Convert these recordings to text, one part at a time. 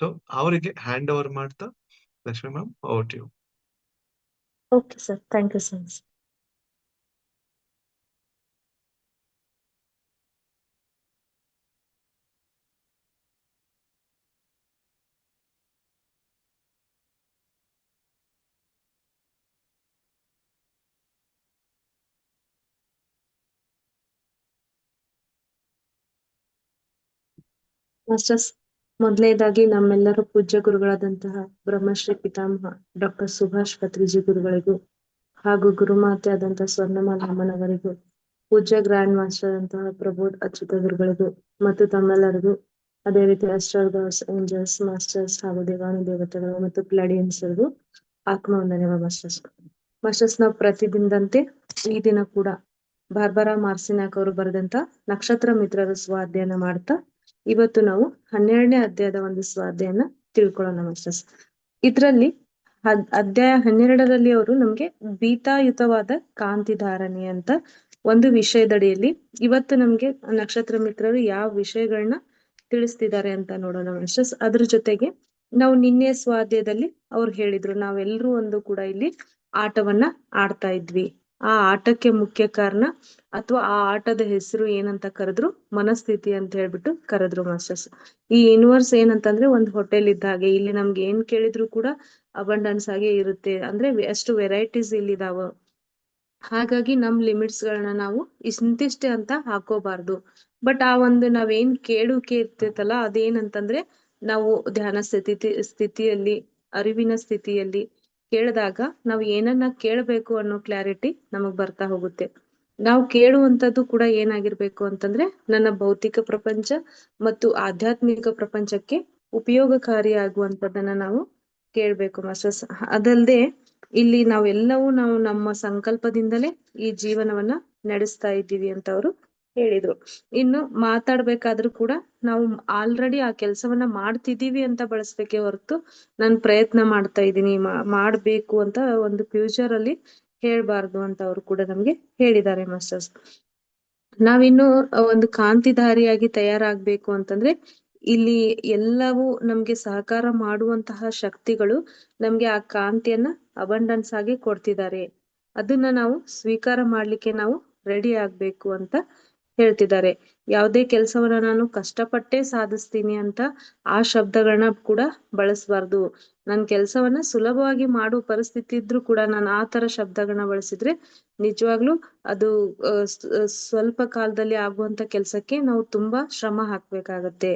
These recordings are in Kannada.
ಸೊ ಅವರಿಗೆ ಹ್ಯಾಂಡ್ ಓವರ್ ಮಾಡ್ತಾ Lakshmi ma'am over you okay sir thank you so masters ಮೊದಲನೇದಾಗಿ ನಮ್ಮೆಲ್ಲರ ಪೂಜ್ಯ ಗುರುಗಳಾದಂತಹ ಬ್ರಹ್ಮಶ್ರೀ ಪಿತಾಮಹ, ಡಾಕ್ಟರ್ ಸುಭಾಷ್ ಪತ್ರಿಜಿ ಗುರುಗಳಿಗೂ ಹಾಗೂ ಗುರುಮಾತೆ ಆದಂತಹ ಸ್ವರ್ಣಮಾಲ ಅಮ್ಮನವರಿಗೂ ಪೂಜ್ಯ ಗ್ರ್ಯಾಂಡ್ ಮಾಸ್ಟರ್ ಆದಂತಹ ಪ್ರಬೋಧ್ ಅಚ್ಯುತ ಗುರುಗಳಿಗೂ ಮತ್ತು ತಮ್ಮೆಲ್ಲರಿಗೂ ಅದೇ ರೀತಿ ಅಸ್ಟ್ರಾಲ್ಗಾರ್ಸ್, ಏಂಜಲ್ಸ್, ಮಾಸ್ಟರ್ಸ್ ಹಾಗೂ ದೇವಾನು ದೇವತೆಗಳು ಮತ್ತು ಪ್ಲಾಡಿಯನ್ಸ್ರಿಗೂ ಆತ್ಮವಂದನೆಗಳು ಮಾಸ್ಟರ್ಸ್. ಮಾಸ್ಟರ್ಸ್ ನಾವು ಪ್ರತಿದಿನದಂತೆ ಈ ದಿನ ಕೂಡ ಬಾರ್ಬರಾ ಮಾರ್ಸಿನಾಕ್ ಅವರು ಬರೆದಂತ ನಕ್ಷತ್ರ ಮಿತ್ರರ ಸ್ವಾಧ್ಯಯನ ಮಾಡ್ತಾ ಇವತ್ತು ನಾವು ಹನ್ನೆರಡನೇ ಅಧ್ಯಾಯದ ಒಂದು ಸ್ವಾಧ್ಯಾಯನ ತಿಳ್ಕೊಳ್ಳೋಣ ಮಾಸ್ಟರ್ಸ್. ಇದ್ರಲ್ಲಿ ಅಧ್ಯಾಯ ಹನ್ನೆರಡರಲ್ಲಿ ಅವರು ನಮ್ಗೆ ಭೀತಾಯುತವಾದ ಕಾಂತಿ ಧಾರಣೆ ಅಂತ ಒಂದು ವಿಷಯದಡಿಯಲ್ಲಿ ಇವತ್ತು ನಮ್ಗೆ ನಕ್ಷತ್ರ ಮಿತ್ರರು ಯಾವ ವಿಷಯಗಳನ್ನ ತಿಳಿಸ್ತಿದ್ದಾರೆ ಅಂತ ನೋಡೋಣ ಮಾಸ್ಟರ್ಸ್. ಅದ್ರ ಜೊತೆಗೆ ನಾವು ನಿನ್ನೆ ಸ್ವಾಧ್ಯಾಯದಲ್ಲಿ ಅವ್ರು ಹೇಳಿದ್ರು, ನಾವೆಲ್ಲರೂ ಒಂದು ಕೂಡ ಇಲ್ಲಿ ಆಟವನ್ನ ಆಡ್ತಾ ಇದ್ವಿ. ಆ ಆಟಕ್ಕೆ ಮುಖ್ಯ ಕಾರಣ ಅಥವಾ ಆ ಆಟದ ಹೆಸರು ಏನಂತ ಕರೆದ್ರು ಮನಸ್ಥಿತಿ ಅಂತ ಹೇಳ್ಬಿಟ್ಟು ಕರೆದ್ರು ಮಾಸ್ಟರ್ಸ್. ಈ ಯೂನಿವರ್ಸ್ ಏನಂತಂದ್ರೆ ಒಂದು ಹೋಟೆಲ್ ಇದ್ದ ಹಾಗೆ, ಇಲ್ಲಿ ನಮ್ಗೆ ಏನ್ ಕೇಳಿದ್ರು ಕೂಡ ಅಬಂಡನ್ಸ್ ಆಗಿ ಇರುತ್ತೆ. ಅಂದ್ರೆ ಎಷ್ಟು ವೆರೈಟೀಸ್ ಇಲ್ಲಿ ಇದಾವ ಹಾಗಾಗಿ ನಮ್ ಲಿಮಿಟ್ಸ್ ಗಳನ್ನ ನಾವು ಇಂತಿಷ್ಟೇ ಅಂತ ಹಾಕೋಬಾರ್ದು. ಬಟ್ ಆ ಒಂದು ನಾವೇನ್ ಕೇಳುಕೆ ಇರ್ತೈತಲ್ಲ, ಅದೇನಂತಂದ್ರೆ ನಾವು ಧ್ಯಾನ ಸ್ಥಿತಿ, ಸ್ಥಿತಿಯಲ್ಲಿ, ಅರಿವಿನ ಸ್ಥಿತಿಯಲ್ಲಿ ಕೇಳಿದಾಗ ನಾವು ಏನನ್ನ ಕೇಳಬೇಕು ಅನ್ನೋ ಕ್ಲಾರಿಟಿ ನಮಗ್ ಬರ್ತಾ ಹೋಗುತ್ತೆ. ನಾವು ಕೇಳುವಂತದ್ದು ಕೂಡ ಏನಾಗಿರ್ಬೇಕು ಅಂತಂದ್ರೆ ನನ್ನ ಭೌತಿಕ ಪ್ರಪಂಚ ಮತ್ತು ಆಧ್ಯಾತ್ಮಿಕ ಪ್ರಪಂಚಕ್ಕೆ ಉಪಯೋಗಕಾರಿ ಆಗುವಂತದನ್ನ ನಾವು ಕೇಳ್ಬೇಕು ಮಾಸ್ಟರ್ಸ್ ಅದಲ್ದೆ ಇಲ್ಲಿ ನಾವೆಲ್ಲವೂ ನಾವು ನಮ್ಮ ಸಂಕಲ್ಪದಿಂದಲೇ ಈ ಜೀವನವನ್ನ ನಡೆಸ್ತಾ ಇದ್ದೀವಿ ಅಂತ ಅವರು ಹೇಳಿದ್ರು. ಇನ್ನು ಮಾತಾಡ್ಬೇಕಾದ್ರು ಕೂಡ ನಾವು ಆಲ್ರೆಡಿ ಆ ಕೆಲಸವನ್ನ ಮಾಡ್ತಿದೀವಿ ಅಂತ ಬಳಸ್ಬೇಕೆ ಹೊರತು ನಾನ್ ಪ್ರಯತ್ನ ಮಾಡ್ತಾ ಇದ್ದೀನಿ ಮಾಡ್ಬೇಕು ಅಂತ ಒಂದು ಫ್ಯೂಚರ್ ಅಲ್ಲಿ ಹೇಳ್ಬಾರ್ದು ಅಂತ ಅವ್ರು ಕೂಡ ನಮ್ಗೆ ಹೇಳಿದ್ದಾರೆ ಮಾಸ್ಟರ್ಸ್ ನಾವಿನ್ನು ಒಂದು ಕಾಂತಿಧಾರಿಯಾಗಿ ತಯಾರಾಗ್ಬೇಕು ಅಂತಂದ್ರೆ ಇಲ್ಲಿ ಎಲ್ಲವೂ ನಮ್ಗೆ ಸಹಕಾರ ಮಾಡುವಂತಹ ಶಕ್ತಿಗಳು ನಮ್ಗೆ ಆ ಕಾಂತಿಯನ್ನ ಅಬಂಡನ್ಸ್ ಆಗಿ ಕೊಡ್ತಿದ್ದಾರೆ. ಅದನ್ನ ನಾವು ಸ್ವೀಕಾರ ಮಾಡ್ಲಿಕ್ಕೆ ನಾವು ರೆಡಿ ಆಗ್ಬೇಕು ಅಂತ ಹೇಳ್ತಿದ್ದಾರೆ. ಯಾವುದೇ ಕೆಲಸವನ್ನ ನಾನು ಕಷ್ಟಪಟ್ಟೆ ಸಾಧಿಸ್ತೀನಿ ಅಂತ ಆ ಶಬ್ದಗಳನ್ನ ಕೂಡ ಬಳಸಬಾರ್ದು. ನನ್ ಕೆಲ್ಸವನ್ನ ಸುಲಭವಾಗಿ ಮಾಡುವ ಪರಿಸ್ಥಿತಿ ಇದ್ರೂ ಕೂಡ ನಾನು ಆ ತರ ಶಬ್ದಗಳನ್ನ ಬಳಸಿದ್ರೆ ನಿಜವಾಗ್ಲೂ ಅದು ಸ್ವಲ್ಪ ಕಾಲದಲ್ಲಿ ಆಗುವಂತ ಕೆಲ್ಸಕ್ಕೆ ನಾವು ತುಂಬಾ ಶ್ರಮ ಹಾಕ್ಬೇಕಾಗತ್ತೆ.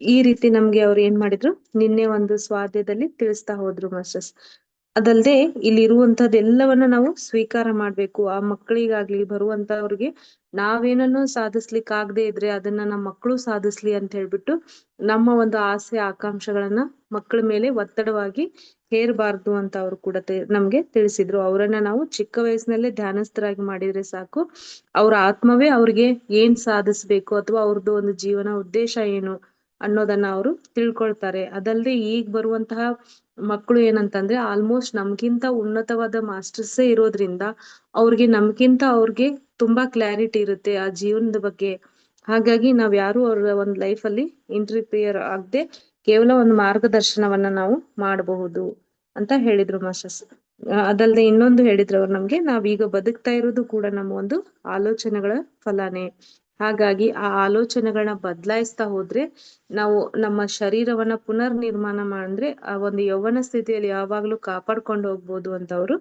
ಈ ರೀತಿ ನಮ್ಗೆ ಅವ್ರು ಏನ್ ಮಾಡಿದ್ರು? ನಿನ್ನೆ ಒಂದು ಸ್ವಾದ್ಯದಲ್ಲಿ ತಿಳಿಸ್ತಾ ಹೋದ್ರು ಮಾಸ್ಟರ್ಸ್. ಅದಲ್ದೆ ಇಲ್ಲಿ ಇರುವಂತದ್ದೆಲ್ಲವನ್ನ ನಾವು ಸ್ವೀಕಾರ ಮಾಡ್ಬೇಕು. ಆ ಮಕ್ಕಳಿಗಾಗ್ಲಿ, ಬರುವಂತವ್ರಿಗೆ ನಾವೇನನ್ನು ಸಾಧಿಸ್ಲಿಕ್ ಆಗದೆ ಇದ್ರೆ ಅದನ್ನ ನಮ್ಮ ಮಕ್ಕಳು ಸಾಧಿಸ್ಲಿ ಅಂತ ಹೇಳ್ಬಿಟ್ಟು ನಮ್ಮ ಒಂದು ಆಸೆ, ಆಕಾಂಕ್ಷೆಗಳನ್ನ ಮಕ್ಕಳ ಮೇಲೆ ಒತ್ತಡವಾಗಿ ಹೇರ್ಬಾರ್ದು ಅಂತ ಅವ್ರು ಕೂಡ ನಮ್ಗೆ ತಿಳಿಸಿದ್ರು. ಅವರನ್ನ ನಾವು ಚಿಕ್ಕ ವಯಸ್ಸಿನಲ್ಲೇ ಧ್ಯಾನಸ್ಥರಾಗಿ ಮಾಡಿದ್ರೆ ಸಾಕು. ಅವ್ರ ಆತ್ಮವೇ ಅವ್ರಿಗೆ ಏನ್ ಸಾಧಿಸ್ಬೇಕು ಅಥವಾ ಅವ್ರದ್ದು ಒಂದು ಜೀವನ ಉದ್ದೇಶ ಏನು? ಅನ್ನೋದನ್ನ ಅವರು ತಿಳ್ಕೊಳ್ತಾರೆ. ಅದಲ್ದೆ ಈಗ ಬರುವಂತಹ ಮಕ್ಕಳು ಏನಂತಂದ್ರೆ ಆಲ್ಮೋಸ್ಟ್ ನಮ್ಗಿಂತ ಉನ್ನತವಾದ ಮಾಸ್ಟರ್ಸೇ ಇರೋದ್ರಿಂದ ಅವ್ರಿಗೆ ನಮ್ಗಿಂತ ಅವ್ರಿಗೆ ತುಂಬಾ ಕ್ಲಾರಿಟಿ ಇರುತ್ತೆ ಆ ಜೀವನದ ಬಗ್ಗೆ. ಹಾಗಾಗಿ ನಾವ್ ಯಾರು ಅವ್ರ ಒಂದ್ ಲೈಫ್ ಅಲ್ಲಿ ಇಂಟರ್ಫಿಯರ್ ಆಗದೆ ಕೇವಲ ಒಂದು ಮಾರ್ಗದರ್ಶನವನ್ನ ನಾವು ಮಾಡಬಹುದು ಅಂತ ಹೇಳಿದ್ರು ಮಾಸ್ಟರ್ಸ್ ಅದಲ್ದೆ ಇನ್ನೊಂದು ಹೇಳಿದ್ರು ಅವ್ರು ನಮ್ಗೆ, ನಾವೀಗ ಬದುಕ್ತಾ ಇರೋದು ಕೂಡ ನಮ್ಮ ಒಂದು ಆಲೋಚನೆಗಳ ಫಲನೇ. ಹಾಗಾಗಿ ಆ ಆಲೋಚನೆಗಳನ್ನ ಬದಲಾಯಿಸ್ತಾ ಹೋದ್ರೆ ನಾವು ನಮ್ಮ ಶರೀರವನ್ನ ಪುನರ್ ನಿರ್ಮಾಣ ಮಾಡಿದ್ರೆ ಆ ಒಂದು ಯೌವನ ಸ್ಥಿತಿಯಲ್ಲಿ ಯಾವಾಗ್ಲೂ ಕಾಪಾಡ್ಕೊಂಡು ಹೋಗ್ಬೋದು ಅಂತ ಅವರು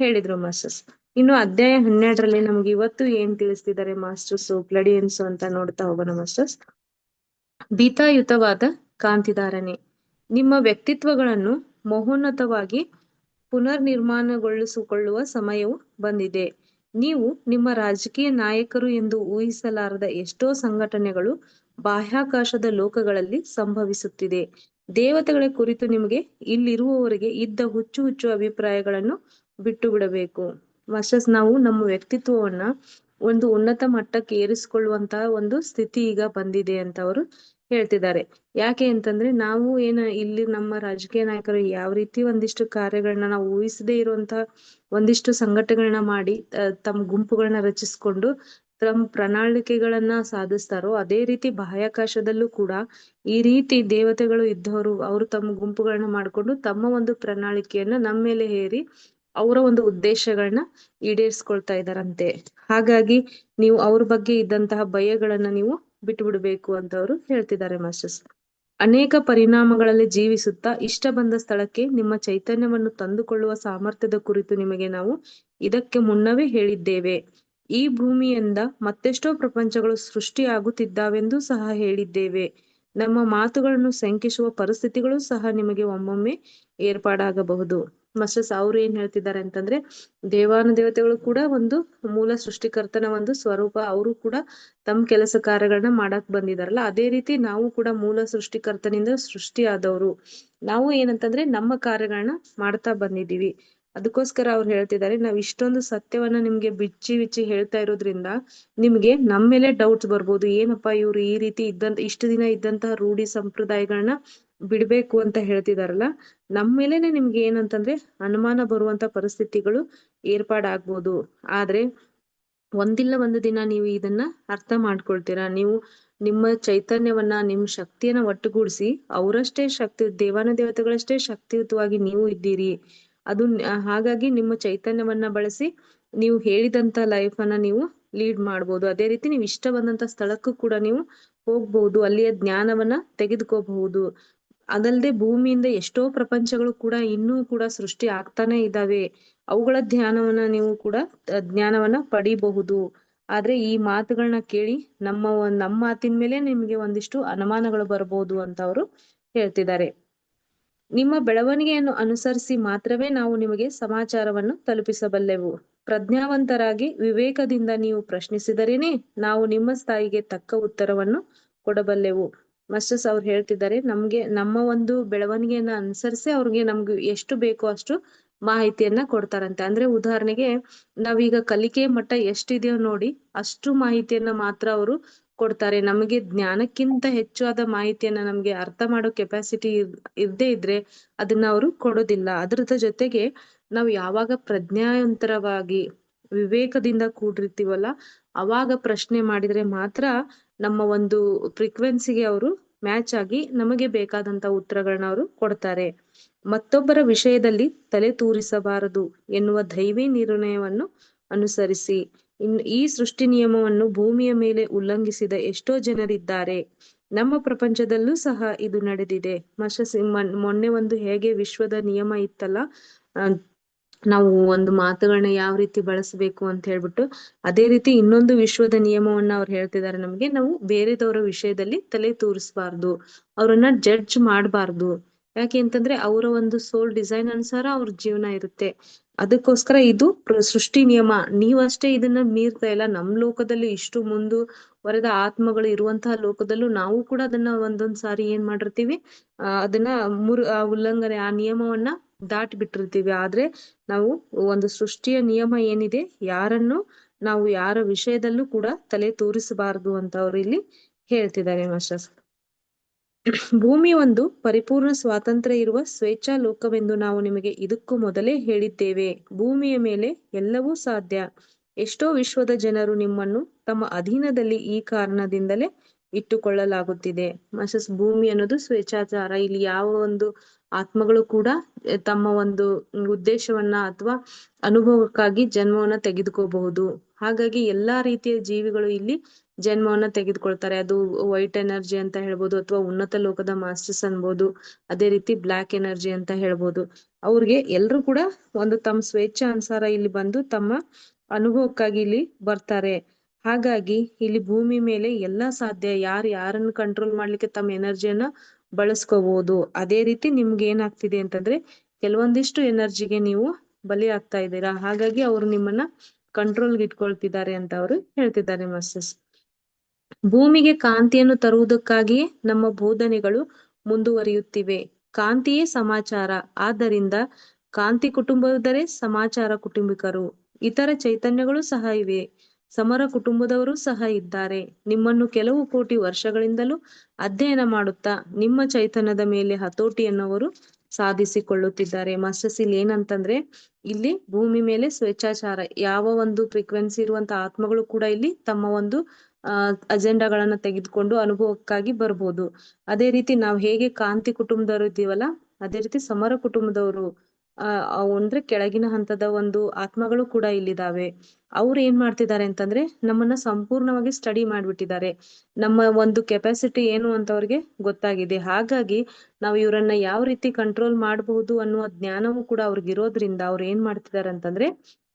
ಹೇಳಿದ್ರು ಮಾಸ್ಟರ್ಸ್. ಇನ್ನು ಅಧ್ಯಾಯ ಹನ್ನೆರಡರಲ್ಲಿ ನಮ್ಗೆ ಇವತ್ತು ಏನ್ ತಿಳಿಸ್ತಿದ್ದಾರೆ ಮಾಸ್ಟರ್ಸ್ ಪ್ಲಡಿಯನ್ಸ್ ಅಂತ ನೋಡ್ತಾ ಹೋಗೋಣ ಮಾಸ್ಟರ್ಸ್. ಭೀತಾಯುತವಾದ ಕಾಂತಿದಾರನೆ ನಿಮ್ಮ ವ್ಯಕ್ತಿತ್ವಗಳನ್ನು ಮಹೋನ್ನತವಾಗಿ ಪುನರ್ ನಿರ್ಮಾಣಗೊಳಿಸಿಕೊಳ್ಳುವ ಸಮಯವು ಬಂದಿದೆ. ನೀವು ನಿಮ್ಮ ರಾಜಕೀಯ ನಾಯಕರು ಎಂದು ಊಹಿಸಲಾರದ ಎಷ್ಟೋ ಸಂಘಟನೆಗಳು ಬಾಹ್ಯಾಕಾಶದ ಲೋಕಗಳಲ್ಲಿ ಸಂಭವಿಸುತ್ತಿದೆ. ದೇವತೆಗಳ ಕುರಿತು ನಿಮಗೆ ಇಲ್ಲಿರುವವರಿಗೆ ಇದ್ದ ಹುಚ್ಚು ಹುಚ್ಚು ಅಭಿಪ್ರಾಯಗಳನ್ನು ಬಿಟ್ಟು ಬಿಡಬೇಕು ಮಾಸ್ಟರ್ಸ್ ನಾವು ನಮ್ಮ ವ್ಯಕ್ತಿತ್ವವನ್ನ ಒಂದು ಉನ್ನತ ಮಟ್ಟಕ್ಕೆ ಏರಿಸಿಕೊಳ್ಳುವಂತಹ ಒಂದು ಸ್ಥಿತಿ ಈಗ ಬಂದಿದೆ ಅಂತ ಅವರು ಹೇಳ್ತಿದ್ದಾರೆ. ಯಾಕೆ ಅಂತಂದ್ರೆ ನಾವು ಏನ ಇಲ್ಲಿ ನಮ್ಮ ರಾಜಕೀಯ ನಾಯಕರು ಯಾವ ರೀತಿ ಒಂದಿಷ್ಟು ಕಾರ್ಯಗಳನ್ನ ನಾವು ಊಹಿಸದೆ ಇರುವಂತಹ ಒಂದಿಷ್ಟು ಸಂಘಟನೆಗಳನ್ನ ಮಾಡಿ ತಮ್ಮ ಗುಂಪುಗಳನ್ನ ರಚಿಸ್ಕೊಂಡು ತಮ್ಮ ಪ್ರಣಾಳಿಕೆಗಳನ್ನ ಸಾಧಿಸ್ತಾರೋ ಅದೇ ರೀತಿ ಬಾಹ್ಯಾಕಾಶದಲ್ಲೂ ಕೂಡ ಈ ರೀತಿ ದೇವತೆಗಳು ಇದ್ದವರು ಅವರು ತಮ್ಮ ಗುಂಪುಗಳನ್ನ ಮಾಡ್ಕೊಂಡು ತಮ್ಮ ಒಂದು ಪ್ರಣಾಳಿಕೆಯನ್ನ ನಮ್ಮ ಮೇಲೆ ಹೇರಿ ಅವರ ಒಂದು ಉದ್ದೇಶಗಳನ್ನ ಈಡೇರಿಸ್ಕೊಳ್ತಾ ಇದಾರಂತೆ ಹಾಗಾಗಿ ನೀವು ಅವ್ರ ಬಗ್ಗೆ ಇದ್ದಂತಹ ಭಯಗಳನ್ನ ನೀವು ಬಿಟ್ಟು ಬಿಡ್ಬೇಕು ಅಂತ ಅವರು ಹೇಳ್ತಿದ್ದಾರೆ ಮಾಸ್ಟರ್ಸ್. ಅನೇಕ ಪರಿಣಾಮಗಳಲ್ಲಿ ಜೀವಿಸುತ್ತಾ ಇಷ್ಟ ಬಂದ ಸ್ಥಳಕ್ಕೆ ನಿಮ್ಮ ಚೈತನ್ಯವನ್ನು ತಂದುಕೊಳ್ಳುವ ಸಾಮರ್ಥ್ಯದ ಕುರಿತು ನಿಮಗೆ ನಾವು ಇದಕ್ಕೆ ಮುನ್ನವೇ ಹೇಳಿದ್ದೇವೆ. ಈ ಭೂಮಿಯಿಂದ ಮತ್ತೆಷ್ಟೋ ಪ್ರಪಂಚಗಳು ಸೃಷ್ಟಿಯಾಗುತ್ತಿದ್ದಾವೆಂದು ಸಹ ಹೇಳಿದ್ದೇವೆ. ನಮ್ಮ ಮಾತುಗಳನ್ನು ಶಂಕಿಸುವ ಪರಿಸ್ಥಿತಿಗಳು ಸಹ ನಿಮಗೆ ಒಮ್ಮೊಮ್ಮೆ ಏರ್ಪಾಡಾಗಬಹುದು. ಮಸ್ಟರ್ಸ್ ಅವ್ರು ಏನ್ ಹೇಳ್ತಿದ್ದಾರೆ ಅಂತಂದ್ರೆ ದೇವಾನು ದೇವತೆಗಳು ಕೂಡ ಒಂದು ಮೂಲ ಸೃಷ್ಟಿಕರ್ತನ ಒಂದು ಸ್ವರೂಪ, ಅವರು ಕೂಡ ತಮ್ಮ ಕೆಲಸ ಕಾರ್ಯಗಳನ್ನ ಮಾಡಕ್ ಬಂದಿದಾರಲ್ಲ ಅದೇ ರೀತಿ ನಾವು ಕೂಡ ಮೂಲ ಸೃಷ್ಟಿಕರ್ತನಿಂದ ಸೃಷ್ಟಿ ಸೃಷ್ಟಿಯಾದವರು. ನಾವು ಏನಂತಂದ್ರೆ ನಮ್ಮ ಕಾರ್ಯಗಳನ್ನ ಮಾಡ್ತಾ ಬಂದಿದೀವಿ ಅದಕ್ಕೋಸ್ಕರ ಅವ್ರು ಹೇಳ್ತಿದ್ದಾರೆ, ನಾವ್ ಇಷ್ಟೊಂದು ಸತ್ಯವನ್ನ ನಿಮ್ಗೆ ಬಿಚ್ಚಿ ಬಿಚ್ಚಿ ಹೇಳ್ತಾ ಇರೋದ್ರಿಂದ ನಿಮ್ಗೆ ನಮ್ಮ ಮೇಲೆ ಡೌಟ್ಸ್ ಬರ್ಬೋದು. ಏನಪ್ಪಾ ಇವ್ರು ಈ ರೀತಿ ಇದ್ದಂತ, ಇಷ್ಟು ದಿನ ಇದ್ದಂತಹ ರೂಢಿ ಸಂಪ್ರದಾಯಗಳನ್ನ ಬಿಡ್ಬೇಕು ಅಂತ ಹೇಳ್ತಿದಾರಲ್ಲ ನಮ್ಮ ಮೇಲೆನೆ ನಿಮ್ಗೆ ಏನಂತಂದ್ರೆ ಅನುಮಾನ ಬರುವಂತ ಪರಿಸ್ಥಿತಿಗಳು ಏರ್ಪಾಡಾಗ್ಬೋದು. ಆದ್ರೆ ಒಂದಿಲ್ಲ ಒಂದು ದಿನ ನೀವು ಇದನ್ನ ಅರ್ಥ ಮಾಡ್ಕೊಳ್ತೀರಾ? ನೀವು ನಿಮ್ಮ ಚೈತನ್ಯವನ್ನ, ನಿಮ್ ಶಕ್ತಿಯನ್ನ ಒಟ್ಟುಗೂಡಿಸಿ ಅವರಷ್ಟೇ ಶಕ್ತಿ, ದೇವಾನ ದೇವತೆಗಳಷ್ಟೇ ಶಕ್ತಿಯುತವಾಗಿ ನೀವು ಇದ್ದೀರಿ. ಅದು ಹಾಗಾಗಿ ನಿಮ್ಮ ಚೈತನ್ಯವನ್ನ ಬಳಸಿ ನೀವು ಹೇಳಿದಂತ ಲೈಫ್ ಅನ್ನ ನೀವು ಲೀಡ್ ಮಾಡ್ಬೋದು. ಅದೇ ರೀತಿ ನೀವು ಇಷ್ಟ ಬಂದಂತ ಸ್ಥಳಕ್ಕೂ ಕೂಡ ನೀವು ಹೋಗ್ಬಹುದು ಅಲ್ಲಿಯ ಜ್ಞಾನವನ್ನ ತೆಗೆದುಕೋಬಹುದು. ಅದಲ್ಲದೆ ಭೂಮಿಯಿಂದ ಎಷ್ಟೋ ಪ್ರಪಂಚಗಳು ಕೂಡ ಇನ್ನೂ ಕೂಡ ಸೃಷ್ಟಿ ಆಗ್ತಾನೆ ಇದ್ದಾವೆ. ಅವುಗಳ ಧ್ಯಾನವನ್ನ ನೀವು ಕೂಡ ಜ್ಞಾನವನ್ನ ಪಡಿಬಹುದು. ಆದ್ರೆ ಈ ಮಾತುಗಳನ್ನ ಕೇಳಿ ನಮ್ಮ ನಮ್ಮ ಮಾತಿನ ಮೇಲೆ ನಿಮ್ಗೆ ಒಂದಿಷ್ಟು ಅನುಮಾನಗಳು ಬರಬಹುದು ಅಂತ ಅವರು ಹೇಳ್ತಿದ್ದಾರೆ. ನಿಮ್ಮ ಬೆಳವಣಿಗೆಯನ್ನು ಅನುಸರಿಸಿ ಮಾತ್ರವೇ ನಾವು ನಿಮಗೆ ಸಮಾಚಾರವನ್ನು ತಲುಪಿಸಬಲ್ಲೆವು. ಪ್ರಜ್ಞಾವಂತರಾಗಿ ವಿವೇಕದಿಂದ ನೀವು ಪ್ರಶ್ನಿಸಿದರೇನೆ ನಾವು ನಿಮ್ಮ ಸ್ಥಾಯಿಗೆ ತಕ್ಕ ಉತ್ತರವನ್ನು ಕೊಡಬಲ್ಲೆವು. ಮಸ್ಟರ್ಸ್ ಅವ್ರು ಹೇಳ್ತಿದ್ದಾರೆ, ನಮ್ಗೆ ನಮ್ಮ ಒಂದು ಬೆಳವಣಿಗೆಯನ್ನ ಅನುಸರಿಸಿ ಅವ್ರಿಗೆ ನಮ್ಗೆ ಎಷ್ಟು ಬೇಕೋ ಅಷ್ಟು ಮಾಹಿತಿಯನ್ನ ಕೊಡ್ತಾರಂತೆ. ಅಂದ್ರೆ ಉದಾಹರಣೆಗೆ ನಾವೀಗ ಕಲಿಕೆ ಮಟ್ಟ ಎಷ್ಟಿದೆಯೋ ನೋಡಿ ಅಷ್ಟು ಮಾಹಿತಿಯನ್ನ ಮಾತ್ರ ಅವರು ಕೊಡ್ತಾರೆ. ನಮಗೆ ಜ್ಞಾನಕ್ಕಿಂತ ಹೆಚ್ಚಾದ ಮಾಹಿತಿಯನ್ನ ನಮ್ಗೆ ಅರ್ಥ ಮಾಡೋ ಕೆಪಾಸಿಟಿ ಇರ್ದೇ ಇದ್ರೆ ಅದನ್ನ ಅವರು ಕೊಡೋದಿಲ್ಲ. ಅದ್ರದ ಜೊತೆಗೆ ನಾವು ಯಾವಾಗ ಪ್ರಜ್ಞಾವಂತರವಾಗಿ ವಿವೇಕದಿಂದ ಕೂಡಿರ್ತೀವಲ್ಲ, ಅವಾಗ ಪ್ರಶ್ನೆ ಮಾಡಿದ್ರೆ ಮಾತ್ರ ನಮ್ಮ ಒಂದು ಫ್ರೀಕ್ವೆನ್ಸಿಗೆ ಅವರು ಮ್ಯಾಚ್ ಆಗಿ ನಮಗೆ ಬೇಕಾದಂತ ಉತ್ತರಗಳನ್ನ ಅವರು ಕೊಡ್ತಾರೆ. ಮತ್ತೊಬ್ಬರ ವಿಷಯದಲ್ಲಿ ತಲೆ ತೂರಿಸಬಾರದು ಎನ್ನುವ ದೈವಿ ನಿರ್ಣಯವನ್ನು ಅನುಸರಿಸಿ. ಇನ್ ಈ ಸೃಷ್ಟಿ ನಿಯಮವನ್ನು ಭೂಮಿಯ ಮೇಲೆ ಉಲ್ಲಂಘಿಸಿದ ಎಷ್ಟೋ ಜನರಿದ್ದಾರೆ. ನಮ್ಮ ಪ್ರಪಂಚದಲ್ಲೂ ಸಹ ಇದು ನಡೆದಿದೆ. ಮಶ ಮೊನ್ನೆ ಒಂದು ಹೇಗೆ ವಿಶ್ವದ ನಿಯಮ ಇತ್ತಲ್ಲ ನಾವು ಒಂದು ಮಾತುಗಳನ್ನ ಯಾವ ರೀತಿ ಬಳಸಬೇಕು ಅಂತ ಹೇಳ್ಬಿಟ್ಟು ಅದೇ ರೀತಿ ಇನ್ನೊಂದು ವಿಶ್ವದ ನಿಯಮವನ್ನ ಅವ್ರು ಹೇಳ್ತಿದ್ದಾರೆ ನಮ್ಗೆ. ನಾವು ಬೇರೆದವರ ವಿಷಯದಲ್ಲಿ ತಲೆ ತೂರಿಸಬಾರ್ದು, ಅವ್ರನ್ನ ಜಡ್ಜ್ ಮಾಡಬಾರ್ದು. ಯಾಕೆ ಅಂತಂದ್ರೆ ಅವರ ಒಂದು ಸೋಲ್ ಡಿಸೈನ್ ಅನುಸಾರ ಅವ್ರ ಜೀವನ ಇರುತ್ತೆ. ಅದಕ್ಕೋಸ್ಕರ ಇದು ಸೃಷ್ಟಿ ನಿಯಮ. ನೀವಷ್ಟೇ ಇದನ್ನ ಮೀರ್ತಾ ಇಲ್ಲ. ನಮ್ ಲೋಕದಲ್ಲಿ ಇಷ್ಟು ಮುಂದುವರೆದ ಆತ್ಮಗಳು ಇರುವಂತಹ ಲೋಕದಲ್ಲೂ ನಾವು ಕೂಡ ಅದನ್ನ ಒಂದೊಂದ್ ಸಾರಿ ಏನ್ ಮಾಡಿರ್ತೀವಿ ಅದನ್ನ ಮುರ್ ಉಲ್ಲಂಘನೆ, ಆ ನಿಯಮವನ್ನ ದಾಟಿ ಬಿಟ್ಟಿರ್ತೀವಿ ಆದ್ರೆ ನಾವು ಒಂದು ಸೃಷ್ಟಿಯ ನಿಯಮ ಏನಿದೆ, ಯಾರನ್ನು ನಾವು ಯಾರ ವಿಷಯದಲ್ಲೂ ಕೂಡ ತಲೆ ತೂರಿಸಬಾರದು ಅಂತ ಅವ್ರು ಇಲ್ಲಿ ಹೇಳ್ತಿದ್ದಾರೆ ಮಾಸ್ಟರ್ಸ್. ಭೂಮಿ ಒಂದು ಪರಿಪೂರ್ಣ ಸ್ವಾತಂತ್ರ್ಯ ಇರುವ ಸ್ವೇಚ್ಛಾ ಲೋಕವೆಂದು ನಾವು ನಿಮಗೆ ಇದಕ್ಕೂ ಮೊದಲೇ ಹೇಳಿದ್ದೇವೆ. ಭೂಮಿಯ ಮೇಲೆ ಎಲ್ಲವೂ ಸಾಧ್ಯ. ಎಷ್ಟೋ ವಿಶ್ವದ ಜನರು ನಿಮ್ಮನ್ನು ತಮ್ಮ ಅಧೀನದಲ್ಲಿ ಈ ಕಾರಣದಿಂದಲೇ ಇಟ್ಟುಕೊಳ್ಳಲಾಗುತ್ತಿದೆ. ಮಾಸ್ಟರ್ಸ್, ಭೂಮಿ ಅನ್ನೋದು ಸ್ವೇಚ್ಛಾಚಾರ. ಇಲ್ಲಿ ಯಾವ ಒಂದು ಆತ್ಮಗಳು ಕೂಡ ತಮ್ಮ ಒಂದು ಉದ್ದೇಶವನ್ನ ಅಥವಾ ಅನುಭವಕ್ಕಾಗಿ ಜನ್ಮವನ್ನ ತೆಗೆದುಕೋಬಹುದು. ಹಾಗಾಗಿ ಎಲ್ಲಾ ರೀತಿಯ ಜೀವಿಗಳು ಇಲ್ಲಿ ಜನ್ಮವನ್ನ ತೆಗೆದುಕೊಳ್ತಾರೆ. ಅದು ವೈಟ್ ಎನರ್ಜಿ ಅಂತ ಹೇಳ್ಬೋದು ಅಥವಾ ಉನ್ನತ ಲೋಕದ ಮಾಸ್ಟರ್ಸ್ ಅನ್ಬೋದು, ಅದೇ ರೀತಿ ಬ್ಲಾಕ್ ಎನರ್ಜಿ ಅಂತ ಹೇಳ್ಬೋದು. ಅವ್ರಿಗೆ ಎಲ್ರು ಕೂಡ ಒಂದು ತಮ್ಮ ಸ್ವೇಚ್ಛೆ ಅನುಸಾರ ಇಲ್ಲಿ ಬಂದು ತಮ್ಮ ಅನುಭವಕ್ಕಾಗಿ ಇಲ್ಲಿ ಬರ್ತಾರೆ. ಹಾಗಾಗಿ ಇಲ್ಲಿ ಭೂಮಿ ಮೇಲೆ ಎಲ್ಲಾ ಸಾಧ್ಯ, ಯಾರು ಯಾರನ್ನು ಕಂಟ್ರೋಲ್ ಮಾಡ್ಲಿಕ್ಕೆ ತಮ್ಮ ಎನರ್ಜಿಯನ್ನ ಬಳಸ್ಕೋಬಹುದು ಅದೇ ರೀತಿ ನಿಮ್ಗೆ ಏನಾಗ್ತಿದೆ ಅಂತಂದ್ರೆ ಕೆಲವೊಂದಿಷ್ಟು ಎನರ್ಜಿಗೆ ನೀವು ಬಲಿ ಆಗ್ತಾ ಇದ್ದೀರಾ. ಹಾಗಾಗಿ ಅವರು ನಿಮ್ಮನ್ನ ಕಂಟ್ರೋಲ್ಗೆ ಇಟ್ಕೊಳ್ತಿದ್ದಾರೆ ಅಂತ ಅವರು ಹೇಳ್ತಿದ್ದಾರೆ ಮಾಸ್ಟರ್ಸ್. ಭೂಮಿಗೆ ಕಾಂತಿಯನ್ನು ತರುವುದಕ್ಕಾಗಿಯೇ ನಮ್ಮ ಬೋಧನೆಗಳು ಮುಂದುವರಿಯುತ್ತಿವೆ. ಕಾಂತಿಯೇ ಸಮಾಚಾರ. ಆದ್ದರಿಂದ ಕಾಂತಿ ಕುಟುಂಬದರೇ ಸಮಾಚಾರ ಕುಟುಂಬಿಕರು. ಇತರ ಚೈತನ್ಯಗಳು ಸಹ ಇವೆ. ಸಮರ ಕುಟುಂಬದವರು ಸಹ ಇದ್ದಾರೆ. ನಿಮ್ಮನ್ನು ಕೆಲವು ಕೋಟಿ ವರ್ಷಗಳಿಂದಲೂ ಅಧ್ಯಯನ ಮಾಡುತ್ತಾ ನಿಮ್ಮ ಚೈತನ್ಯದ ಮೇಲೆ ಹತೋಟಿ ಅನ್ನುವರು ಸಾಧಿಸಿಕೊಳ್ಳುತ್ತಿದ್ದಾರೆ. ಮಾಸ್ಟರ್ಸ್ ಏನಂತಂದ್ರೆ, ಇಲ್ಲಿ ಭೂಮಿ ಮೇಲೆ ಸ್ವೇಚ್ಛಾಚಾರ, ಯಾವ ಒಂದು ಫ್ರೀಕ್ವೆನ್ಸಿ ಇರುವಂತ ಆತ್ಮಗಳು ಕೂಡ ಇಲ್ಲಿ ತಮ್ಮ ಒಂದು ಅಹ್ ಅಜೆಂಡಾಗಳನ್ನ ತೆಗೆದುಕೊಂಡು ಅನುಭವಕ್ಕಾಗಿ ಬರ್ಬೋದು. ಅದೇ ರೀತಿ ನಾವು ಹೇಗೆ ಕಾಂತಿ ಕುಟುಂಬದವರು ಇದ್ದೀವಲ್ಲ, ಅದೇ ರೀತಿ ಸಮರ ಕುಟುಂಬದವರು ಆ ಅಂದ್ರೆ ಕೆಳಗಿನ ಹಂತದ ಒಂದು ಆತ್ಮಗಳು ಕೂಡ ಇಲ್ಲಿದಾವೆ. ಅವ್ರು ಏನ್ ಮಾಡ್ತಿದ್ದಾರೆ ಅಂತಂದ್ರೆ ನಮ್ಮನ್ನ ಸಂಪೂರ್ಣವಾಗಿ ಸ್ಟಡಿ ಮಾಡ್ಬಿಟ್ಟಿದ್ದಾರೆ. ನಮ್ಮ ಒಂದು ಕೆಪಾಸಿಟಿ ಏನು ಅಂತ ಅವ್ರಿಗೆ ಗೊತ್ತಾಗಿದೆ. ಹಾಗಾಗಿ ನಾವು ಇವರನ್ನ ಯಾವ ರೀತಿ ಕಂಟ್ರೋಲ್ ಮಾಡಬಹುದು ಅನ್ನುವ ಜ್ಞಾನವೂ ಕೂಡ ಅವ್ರಿಗೆ ಇರೋದ್ರಿಂದ ಅವ್ರು ಏನ್ ಮಾಡ್ತಿದ್ದಾರೆ ಅಂತಂದ್ರೆ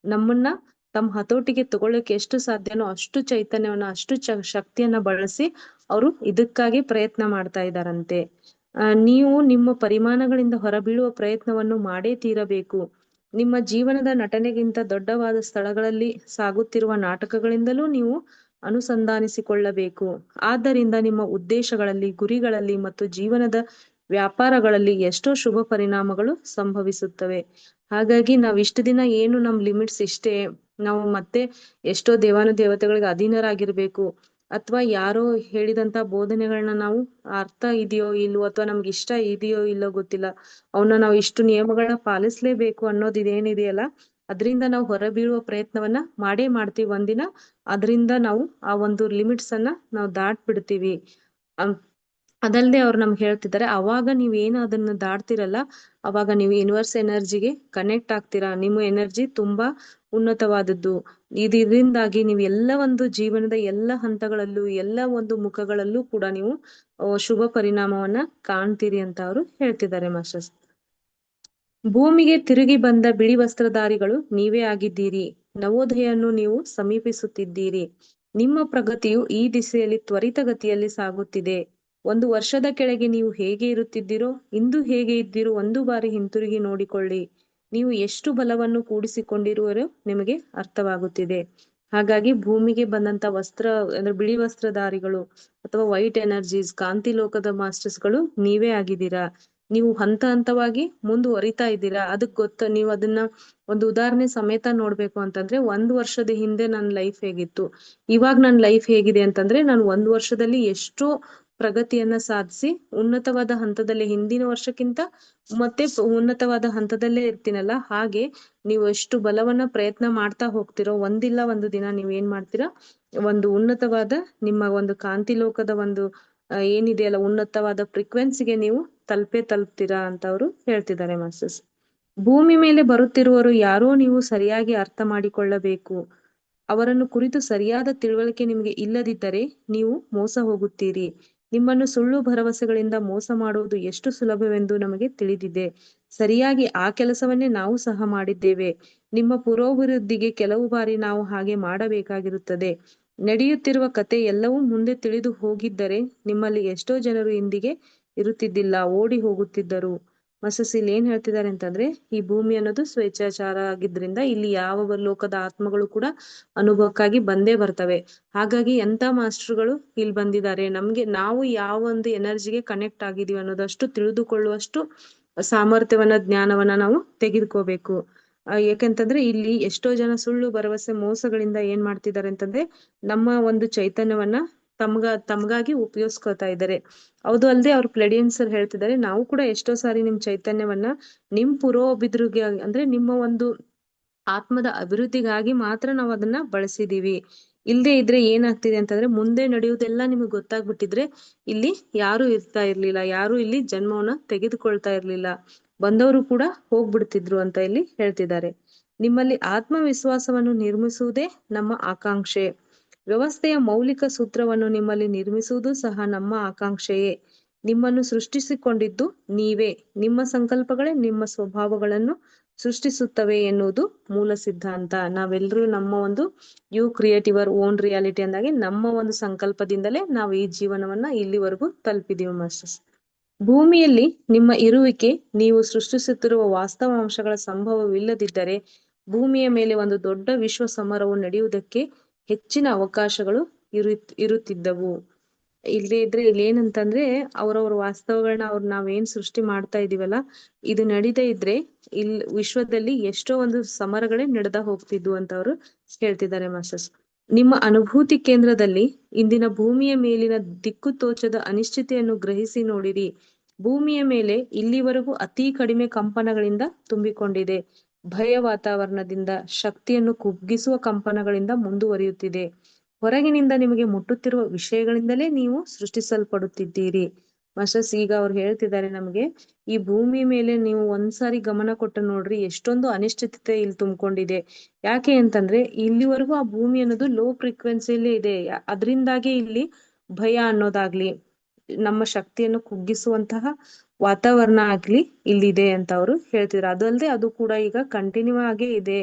ನಮ್ಮನ್ನ ತಮ್ಮ ಹತೋಟಿಗೆ ತಗೊಳ್ಳಕ್ಕೆ ಎಷ್ಟು ಸಾಧ್ಯನೋ ಅಷ್ಟು ಚೈತನ್ಯವನ್ನ, ಅಷ್ಟು ಶಕ್ತಿಯನ್ನ ಬಳಸಿ ಅವರು ಇದಕ್ಕಾಗಿ ಪ್ರಯತ್ನ ಮಾಡ್ತಾ ಇದ್ದಾರಂತೆ. ನೀವು ನಿಮ್ಮ ಪರಿಮಾಣಗಳಿಂದ ಹೊರಬೀಳುವ ಪ್ರಯತ್ನವನ್ನು ಮಾಡೇ ತೀರಬೇಕು. ನಿಮ್ಮ ಜೀವನದ ನಟನೆಗಿಂತ ದೊಡ್ಡವಾದ ಸ್ಥಳಗಳಲ್ಲಿ ಸಾಗುತ್ತಿರುವ ನಾಟಕಗಳಿಂದಲೂ ನೀವು ಅನುಸಂಧಾನಿಸಿಕೊಳ್ಳಬೇಕು. ಆದ್ದರಿಂದ ನಿಮ್ಮ ಉದ್ದೇಶಗಳಲ್ಲಿ, ಗುರಿಗಳಲ್ಲಿ ಮತ್ತು ಜೀವನದ ವ್ಯಾಪಾರಗಳಲ್ಲಿ ಎಷ್ಟೋ ಶುಭ ಪರಿಣಾಮಗಳು ಸಂಭವಿಸುತ್ತವೆ. ಹಾಗಾಗಿ ನಾವ್ ಇಷ್ಟು ದಿನ ಏನು ನಮ್ ಲಿಮಿಟ್ಸ್ ಇಷ್ಟೇ, ನಾವು ಮತ್ತೆ ಎಷ್ಟೋ ದೇವಾನು ದೇವತೆಗಳಿಗೆ ಅಧೀನರಾಗಿರ್ಬೇಕು. ಅಥವಾ ಯಾರೋ ಹೇಳಿದಂತ ಬೋಧನೆಗಳನ್ನ ನಾವು ಅರ್ಥ ಇದೆಯೋ ಇಲ್ವೋ ಅಥವಾ ನಮ್ಗೆ ಇಷ್ಟ ಇದೆಯೋ ಇಲ್ಲೋ ಗೊತ್ತಿಲ್ಲ ಅವನ್ನ ನಾವು ಇಷ್ಟು ನಿಯಮಗಳನ್ನ ಪಾಲಿಸ್ಲೇಬೇಕು ಅನ್ನೋದು ಇದೇನಿದೆಯಲ್ಲ, ಅದರಿಂದ ನಾವು ಹೊರಬೀಳುವ ಪ್ರಯತ್ನವನ್ನ ಮಾಡೇ ಮಾಡ್ತೀವಿ ಒಂದಿನ, ಅದರಿಂದ ನಾವು ಆ ಒಂದು ಲಿಮಿಟ್ಸ್ ಅನ್ನ ನಾವು ದಾಟ್ ಬಿಡ್ತೀವಿ ಅದಲ್ಲದೆ ಅವ್ರು ನಮ್ಗೆ ಹೇಳ್ತಿದ್ದಾರೆ, ಅವಾಗ ನೀವ್ ಏನು ಅದನ್ನ ದಾಟ್ತಿರಲ್ಲ, ಅವಾಗ ನೀವು ಯೂನಿವರ್ಸ್ ಎನರ್ಜಿಗೆ ಕನೆಕ್ಟ್ ಆಗ್ತೀರಾ, ನಿಮ್ಮ ಎನರ್ಜಿ ತುಂಬಾ ಉನ್ನತವಾದದ್ದು. ಇದು ಇದರಿಂದಾಗಿ ನೀವು ಎಲ್ಲ ಒಂದು ಜೀವನದ ಎಲ್ಲ ಹಂತಗಳಲ್ಲೂ, ಎಲ್ಲ ಒಂದು ಮುಖಗಳಲ್ಲೂ ಕೂಡ ನೀವು ಶುಭ ಪರಿಣಾಮವನ್ನ ಕಾಣ್ತೀರಿ ಅಂತ ಅವರು ಹೇಳ್ತಿದ್ದಾರೆ ಮಾಸ್ಟರ್ಸ್. ಭೂಮಿಗೆ ತಿರುಗಿ ಬಂದ ಬಿಳಿ ವಸ್ತ್ರಧಾರಿಗಳು ನೀವೇ ಆಗಿದ್ದೀರಿ. ನವೋದಯನ್ನು ನೀವು ಸಮೀಪಿಸುತ್ತಿದ್ದೀರಿ. ನಿಮ್ಮ ಪ್ರಗತಿಯು ಈ ದಿಸೆಯಲ್ಲಿ ತ್ವರಿತಗತಿಯಲ್ಲಿ ಸಾಗುತ್ತಿದೆ. ಒಂದು ವರ್ಷದ ಕೆಳಗೆ ನೀವು ಹೇಗೆ ಇರುತ್ತಿದ್ದೀರೋ, ಇಂದು ಹೇಗೆ ಇದ್ದೀರೋ ಒಂದು ಬಾರಿ ಹಿಂತಿರುಗಿ ನೋಡಿಕೊಳ್ಳಿ. ನೀವು ಎಷ್ಟು ಬಲವನ್ನು ಕೂಡಿಸಿಕೊಂಡಿರುವರು ನಿಮಗೆ ಅರ್ಥವಾಗುತ್ತಿದೆ. ಹಾಗಾಗಿ ಭೂಮಿಗೆ ಬಂದಂತ ವಸ್ತ್ರ, ಅಂದ್ರೆ ಬಿಳಿ ವಸ್ತ್ರಧಾರಿಗಳು ಅಥವಾ ವೈಟ್ ಎನರ್ಜೀಸ್ ಕಾಂತಿ ಲೋಕದ ಮಾಸ್ಟರ್ಸ್ಗಳು ನೀವೇ ಆಗಿದ್ದೀರಾ? ನೀವು ಹಂತ ಹಂತವಾಗಿ ಮುಂದುವರಿತಾ ಇದ್ದೀರಾ? ಅದಕ್ ಗೊತ್ತ, ನೀವು ಅದನ್ನ ಒಂದು ಉದಾಹರಣೆ ಸಮೇತ ನೋಡ್ಬೇಕು ಅಂತಂದ್ರೆ ಒಂದ್ ವರ್ಷದ ಹಿಂದೆ ನನ್ನ ಲೈಫ್ ಹೇಗಿತ್ತು. ಇವಾಗ ನನ್ನ ಲೈಫ್ ಹೇಗಿದೆ ಅಂತಂದ್ರೆ ನಾನು ಒಂದ್ ವರ್ಷದಲ್ಲಿ ಎಷ್ಟೋ ಪ್ರಗತಿಯನ್ನ ಸಾಧಿಸಿ ಉನ್ನತವಾದ ಹಂತದಲ್ಲಿ ಹಿಂದಿನ ವರ್ಷಕ್ಕಿಂತ ಮತ್ತೆ ಉನ್ನತವಾದ ಹಂತದಲ್ಲೇ ಇರ್ತೀನಲ್ಲ, ಹಾಗೆ ನೀವು ಎಷ್ಟು ಬಲವನ್ನ ಪ್ರಯತ್ನ ಮಾಡ್ತಾ ಹೋಗ್ತಿರೋ ಒಂದಿಲ್ಲ ಒಂದು ದಿನ ನೀವ್ ಏನ್ ಮಾಡ್ತೀರಾ? ಒಂದು ಉನ್ನತವಾದ ನಿಮ್ಮ ಒಂದು ಕಾಂತಿ ಲೋಕದ ಒಂದು ಏನಿದೆಯಲ್ಲ, ಉನ್ನತವಾದ ಫ್ರೀಕ್ವೆನ್ಸಿಗೆ ನೀವು ತಲುಪೇ ತಲುಪ್ತೀರಾ ಅಂತ ಅವರು ಹೇಳ್ತಿದ್ದಾರೆ ಮಾಸ್ಟರ್ಸ್. ಭೂಮಿ ಮೇಲೆ ಬರುತ್ತಿರುವರು ಯಾರೋ ನೀವು ಸರಿಯಾಗಿ ಅರ್ಥ ಮಾಡಿಕೊಳ್ಳಬೇಕು. ಅವರನ್ನು ಕುರಿತು ಸರಿಯಾದ ತಿಳುವಳಿಕೆ ನಿಮಗೆ ಇಲ್ಲದಿದ್ದರೆ ನೀವು ಮೋಸ ಹೋಗುತ್ತೀರಿ. ನಿಮ್ಮನ್ನು ಸುಳ್ಳು ಭರವಸೆಗಳಿಂದ ಮೋಸ ಮಾಡುವುದು ಎಷ್ಟು ಸುಲಭವೆಂದು ನಮಗೆ ತಿಳಿದಿದೆ. ಸರಿಯಾಗಿ ಆ ಕೆಲಸವನ್ನೇ ನಾವು ಸಹ ಮಾಡಿದ್ದೇವೆ. ನಿಮ್ಮ ಪುರೋಭಿವೃದ್ಧಿಗೆ ಕೆಲವು ಬಾರಿ ನಾವು ಹಾಗೆ ಮಾಡಬೇಕಾಗಿರುತ್ತದೆ. ನಡೆಯುತ್ತಿರುವ ಕತೆ ಎಲ್ಲವೂ ಮುಂದೆ ತಿಳಿದು ಹೋಗಿದ್ದರೆ ನಿಮ್ಮಲ್ಲಿ ಎಷ್ಟೋ ಜನರು ಇಂದಿಗೆ ಇರುತ್ತಿದ್ದಿಲ್ಲ, ಓಡಿ ಹೋಗುತ್ತಿದ್ದರು. ಮಸಸ್ ಇಲ್ಲಿ ಏನ್ ಹೇಳ್ತಿದ್ದಾರೆ ಅಂತಂದ್ರೆ, ಈ ಭೂಮಿ ಅನ್ನೋದು ಸ್ವೇಚ್ಛಾಚಾರ ಆಗಿದ್ರಿಂದ ಇಲ್ಲಿ ಯಾವ ಲೋಕದ ಆತ್ಮಗಳು ಕೂಡ ಅನುಭವಕ್ಕಾಗಿ ಬಂದೇ ಬರ್ತವೆ. ಹಾಗಾಗಿ ಎಂತ ಮಾಸ್ಟರ್ಗಳು ಇಲ್ಲಿ ಬಂದಿದ್ದಾರೆ, ನಮ್ಗೆ ನಾವು ಯಾವ ಒಂದು ಎನರ್ಜಿಗೆ ಕನೆಕ್ಟ್ ಆಗಿದೀವಿ ಅನ್ನೋದಷ್ಟು ತಿಳಿದುಕೊಳ್ಳುವಷ್ಟು ಸಾಮರ್ಥ್ಯವನ್ನ, ಜ್ಞಾನವನ್ನ ನಾವು ತೆಗೆದುಕೋಬೇಕು. ಯಾಕೆಂತಂದ್ರೆ ಇಲ್ಲಿ ಎಷ್ಟೋ ಜನ ಸುಳ್ಳು, ಭರವಸೆ, ಮೋಸಗಳಿಂದ ಏನ್ ಮಾಡ್ತಿದ್ದಾರೆ ಅಂತಂದ್ರೆ, ನಮ್ಮ ಒಂದು ಚೈತನ್ಯವನ್ನ ತಮ್ಗ, ತಮ್ಗಾಗಿ ಉಪಯೋಗಿಸ್ಕೊತಾ ಇದ್ದಾರೆ. ಹೌದು ಅಲ್ಲದೆ ಅವ್ರ ಪ್ಲೇಡಿಯನ್ಸ್ ಹೇಳ್ತಿದ್ದಾರೆ, ನಾವು ಕೂಡ ಎಷ್ಟೋ ಸಾರಿ ನಿಮ್ ಚೈತನ್ಯವನ್ನ ನಿಮ್ ಪುರೋಭಿವೃದ್ಧಿಗೆ ಅಂದ್ರೆ ನಿಮ್ಮ ಒಂದು ಆತ್ಮದ ಅಭಿವೃದ್ಧಿಗಾಗಿ ಮಾತ್ರ ನಾವು ಅದನ್ನ ಬಳಸಿದೀವಿ. ಇಲ್ದೆ ಇದ್ರೆ ಏನಾಗ್ತಿದೆ ಅಂತಂದ್ರೆ ಮುಂದೆ ನಡೆಯುವುದೆಲ್ಲ ನಿಮಗೆ ಗೊತ್ತಾಗ್ಬಿಟ್ಟಿದ್ರೆ ಇಲ್ಲಿ ಯಾರು ಇರ್ತಾ ಇರ್ಲಿಲ್ಲ, ಯಾರು ಇಲ್ಲಿ ಜನ್ಮವನ್ನ ತೆಗೆದುಕೊಳ್ತಾ ಇರ್ಲಿಲ್ಲ. ಬಂದವರು ಕೂಡ ಹೋಗ್ಬಿಡ್ತಿದ್ರು ಅಂತ ಇಲ್ಲಿ ಹೇಳ್ತಿದ್ದಾರೆ. ನಿಮ್ಮಲ್ಲಿ ಆತ್ಮವಿಶ್ವಾಸವನ್ನು ನಿರ್ಮಿಸುವುದೇ ನಮ್ಮ ಆಕಾಂಕ್ಷೆ. ವ್ಯವಸ್ಥೆಯ ಮೌಲಿಕ ಸೂತ್ರವನ್ನು ನಿಮ್ಮಲ್ಲಿ ನಿರ್ಮಿಸುವುದು ಸಹ ನಮ್ಮ ಆಕಾಂಕ್ಷೆಯೇ. ನಿಮ್ಮನ್ನು ಸೃಷ್ಟಿಸಿಕೊಂಡಿದ್ದು ನೀವೇ. ನಿಮ್ಮ ಸಂಕಲ್ಪಗಳೇ ನಿಮ್ಮ ಸ್ವಭಾವಗಳನ್ನು ಸೃಷ್ಟಿಸುತ್ತವೆ ಎನ್ನುವುದು ಮೂಲ ಸಿದ್ಧಾಂತ. ನಾವೆಲ್ಲರೂ ನಮ್ಮ ಒಂದು ಯು ಕ್ರಿಯೇಟಿವರ್ ಓನ್ ರಿಯಾಲಿಟಿ ಅಂದಾಗೆ ನಮ್ಮ ಒಂದು ಸಂಕಲ್ಪದಿಂದಲೇ ನಾವು ಈ ಜೀವನವನ್ನ ಇಲ್ಲಿವರೆಗೂ ತಲುಪಿದೀವಿ ಮಾಸ್ಟರ್ಸ್ ಭೂಮಿಯಲ್ಲಿ ನಿಮ್ಮ ಇರುವಿಕೆ, ನೀವು ಸೃಷ್ಟಿಸುತ್ತಿರುವ ವಾಸ್ತವಾಂಶಗಳ ಸಂಭವವಿಲ್ಲದಿದ್ದರೆ ಭೂಮಿಯ ಮೇಲೆ ಒಂದು ದೊಡ್ಡ ವಿಶ್ವ ಸಮರವು ನಡೆಯುವುದಕ್ಕೆ ಹೆಚ್ಚಿನ ಅವಕಾಶಗಳು ಇರು ಇರುತ್ತಿದ್ದವು. ಇಲ್ಲಿ ಇದ್ರೆ ಇಲ್ಲಿ ಏನಂತಂದ್ರೆ ಅವ್ರವ್ರ ವಾಸ್ತವಗಳನ್ನ ಅವ್ರ ನಾವೇನ್ ಸೃಷ್ಟಿ ಮಾಡ್ತಾ ಇದೀವಲ್ಲ, ಇದು ನಡೀತಾ ಇದ್ರೆ ಇಲ್, ವಿಶ್ವದಲ್ಲಿ ಎಷ್ಟೋ ಒಂದು ಸಮರಗಳೇ ನಡೆದ ಹೋಗ್ತಿದ್ವು ಅಂತ ಅವರು ಹೇಳ್ತಿದ್ದಾರೆ ಮಾಸ್ಟರ್ಸ್. ನಿಮ್ಮ ಅನುಭೂತಿ ಕೇಂದ್ರದಲ್ಲಿ ಇಂದಿನ ಭೂಮಿಯ ಮೇಲಿನ ದಿಕ್ಕು ತೋಚದ ಅನಿಶ್ಚಿತೆಯನ್ನು ಗ್ರಹಿಸಿ ನೋಡಿರಿ. ಭೂಮಿಯ ಮೇಲೆ ಇಲ್ಲಿವರೆಗೂ ಅತಿ ಕಡಿಮೆ ಕಂಪನಗಳಿಂದ ತುಂಬಿಕೊಂಡಿದೆ. ಭಯ ವಾತಾವರಣದಿಂದ ಶಕ್ತಿಯನ್ನು ಕುಗ್ಗಿಸುವ ಕಂಪನಗಳಿಂದ ಮುಂದುವರಿಯುತ್ತಿದೆ. ಹೊರಗಿನಿಂದ ನಿಮಗೆ ಮುಟ್ಟುತ್ತಿರುವ ವಿಷಯಗಳಿಂದಲೇ ನೀವು ಸೃಷ್ಟಿಸಲ್ಪಡುತ್ತಿದ್ದೀರಿ. ಮಸಸ್ ಈಗ ಅವ್ರು ಹೇಳ್ತಿದ್ದಾರೆ ನಮಗೆ, ಈ ಭೂಮಿ ಮೇಲೆ ನೀವು ಒಂದ್ಸಾರಿ ಗಮನ ಕೊಟ್ಟು ನೋಡ್ರಿ, ಎಷ್ಟೊಂದು ಅನಿಶ್ಚಿತತೆ ಇಲ್ಲಿ ತುಂಬಿಕೊಂಡಿದೆ. ಯಾಕೆ ಅಂತಂದ್ರೆ, ಇಲ್ಲಿವರೆಗೂ ಆ ಭೂಮಿ ಅನ್ನೋದು ಲೋ ಫ್ರೀಕ್ವೆನ್ಸಿಲಿ ಇದೆ ಅದರಿಂದಾಗಿ ಇಲ್ಲಿ ಭಯ ಅನ್ನೋದಾಗ್ಲಿ ನಮ್ಮ ಶಕ್ತಿಯನ್ನು ಕುಗ್ಗಿಸುವಂತಹ ವಾತಾವರಣ ಆಗ್ಲಿ ಇಲ್ಲಿದೆ ಅಂತ ಅವರು ಹೇಳ್ತಿದ್ರು. ಅದಲ್ಲದೆ ಅದು ಕೂಡ ಈಗ ಕಂಟಿನ್ಯೂ ಆಗೇ ಇದೆ.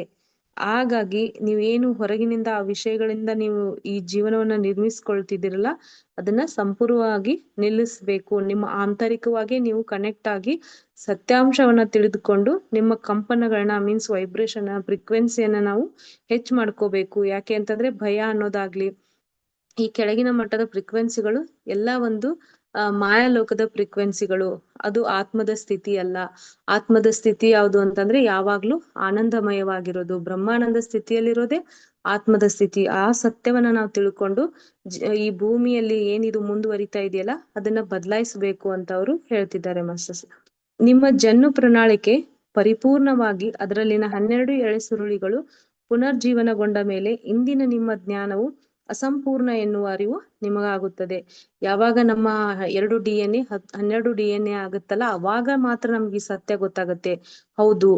ಹಾಗಾಗಿ ನೀವೇನು ಹೊರಗಿನಿಂದ ಆ ವಿಷಯಗಳಿಂದ ನೀವು ಈ ಜೀವನವನ್ನ ನಿರ್ಮಿಸ್ಕೊಳ್ತಿದ್ದೀರಲ್ಲ, ಅದನ್ನ ಸಂಪೂರ್ಣವಾಗಿ ನಿಲ್ಲಿಸ್ಬೇಕು. ನಿಮ್ಮ ಆಂತರಿಕವಾಗಿ ನೀವು ಕನೆಕ್ಟ್ ಆಗಿ ಸತ್ಯಾಂಶವನ್ನ ತಿಳಿದುಕೊಂಡು ನಿಮ್ಮ ಕಂಪನಗಳನ್ನ ಮೀನ್ಸ್ ವೈಬ್ರೇಷನ್ ಫ್ರೀಕ್ವೆನ್ಸಿಯನ್ನ ನಾವು ಹೆಚ್ಚು ಮಾಡ್ಕೋಬೇಕು. ಯಾಕೆ ಅಂತಂದ್ರೆ ಭಯ ಅನ್ನೋದಾಗ್ಲಿ ಈ ಕೆಳಗಿನ ಮಟ್ಟದ ಫ್ರೀಕ್ವೆನ್ಸಿಗಳು ಎಲ್ಲ ಒಂದು ಅಹ್ ಮಾಯಾಲೋಕದ ಫ್ರೀಕ್ವೆನ್ಸಿಗಳು ಅದು ಆತ್ಮದ ಸ್ಥಿತಿ ಅಲ್ಲ. ಆತ್ಮದ ಸ್ಥಿತಿ ಯಾವುದು ಅಂತಂದ್ರೆ ಯಾವಾಗ್ಲೂ ಆನಂದಮಯವಾಗಿರೋದು. ಬ್ರಹ್ಮಾನಂದ ಸ್ಥಿತಿಯಲ್ಲಿರೋದೇ ಆತ್ಮದ ಸ್ಥಿತಿ. ಆ ಸತ್ಯವನ್ನ ನಾವು ತಿಳ್ಕೊಂಡು ಈ ಭೂಮಿಯಲ್ಲಿ ಏನಿದು ಮುಂದುವರಿತಾ ಇದೆಯಲ್ಲ, ಅದನ್ನ ಬದಲಾಯಿಸಬೇಕು ಅಂತ ಅವರು ಹೇಳ್ತಿದ್ದಾರೆ ಮಾಸ್ಟರ್ಸ್. ನಿಮ್ಮ ಜನ್ನು ಪ್ರಣಾಳಿಕೆ ಪರಿಪೂರ್ಣವಾಗಿ ಅದರಲ್ಲಿನ ಹನ್ನೆರಡು ಎಳೆ ಸುರುಳಿಗಳು ಪುನರ್ಜೀವನಗೊಂಡ ಮೇಲೆ ಇಂದಿನ ನಿಮ್ಮ ಜ್ಞಾನವು ಅಸಂಪೂರ್ಣ ಎನ್ನುವ ಅರಿವು ನಿಮಗಾಗುತ್ತದೆ. ಯಾವಾಗ ನಮ್ಮ ಎರಡು ಡಿ ಎನ್ ಎ ಹನ್ನೆರಡು ಡಿ ಎನ್ ಎ ಆಗುತ್ತಲ್ಲ, ಅವಾಗ ಮಾತ್ರ ನಮ್ಗೆ ಈ ಸತ್ಯ ಗೊತ್ತಾಗುತ್ತೆ. ಹೌದು,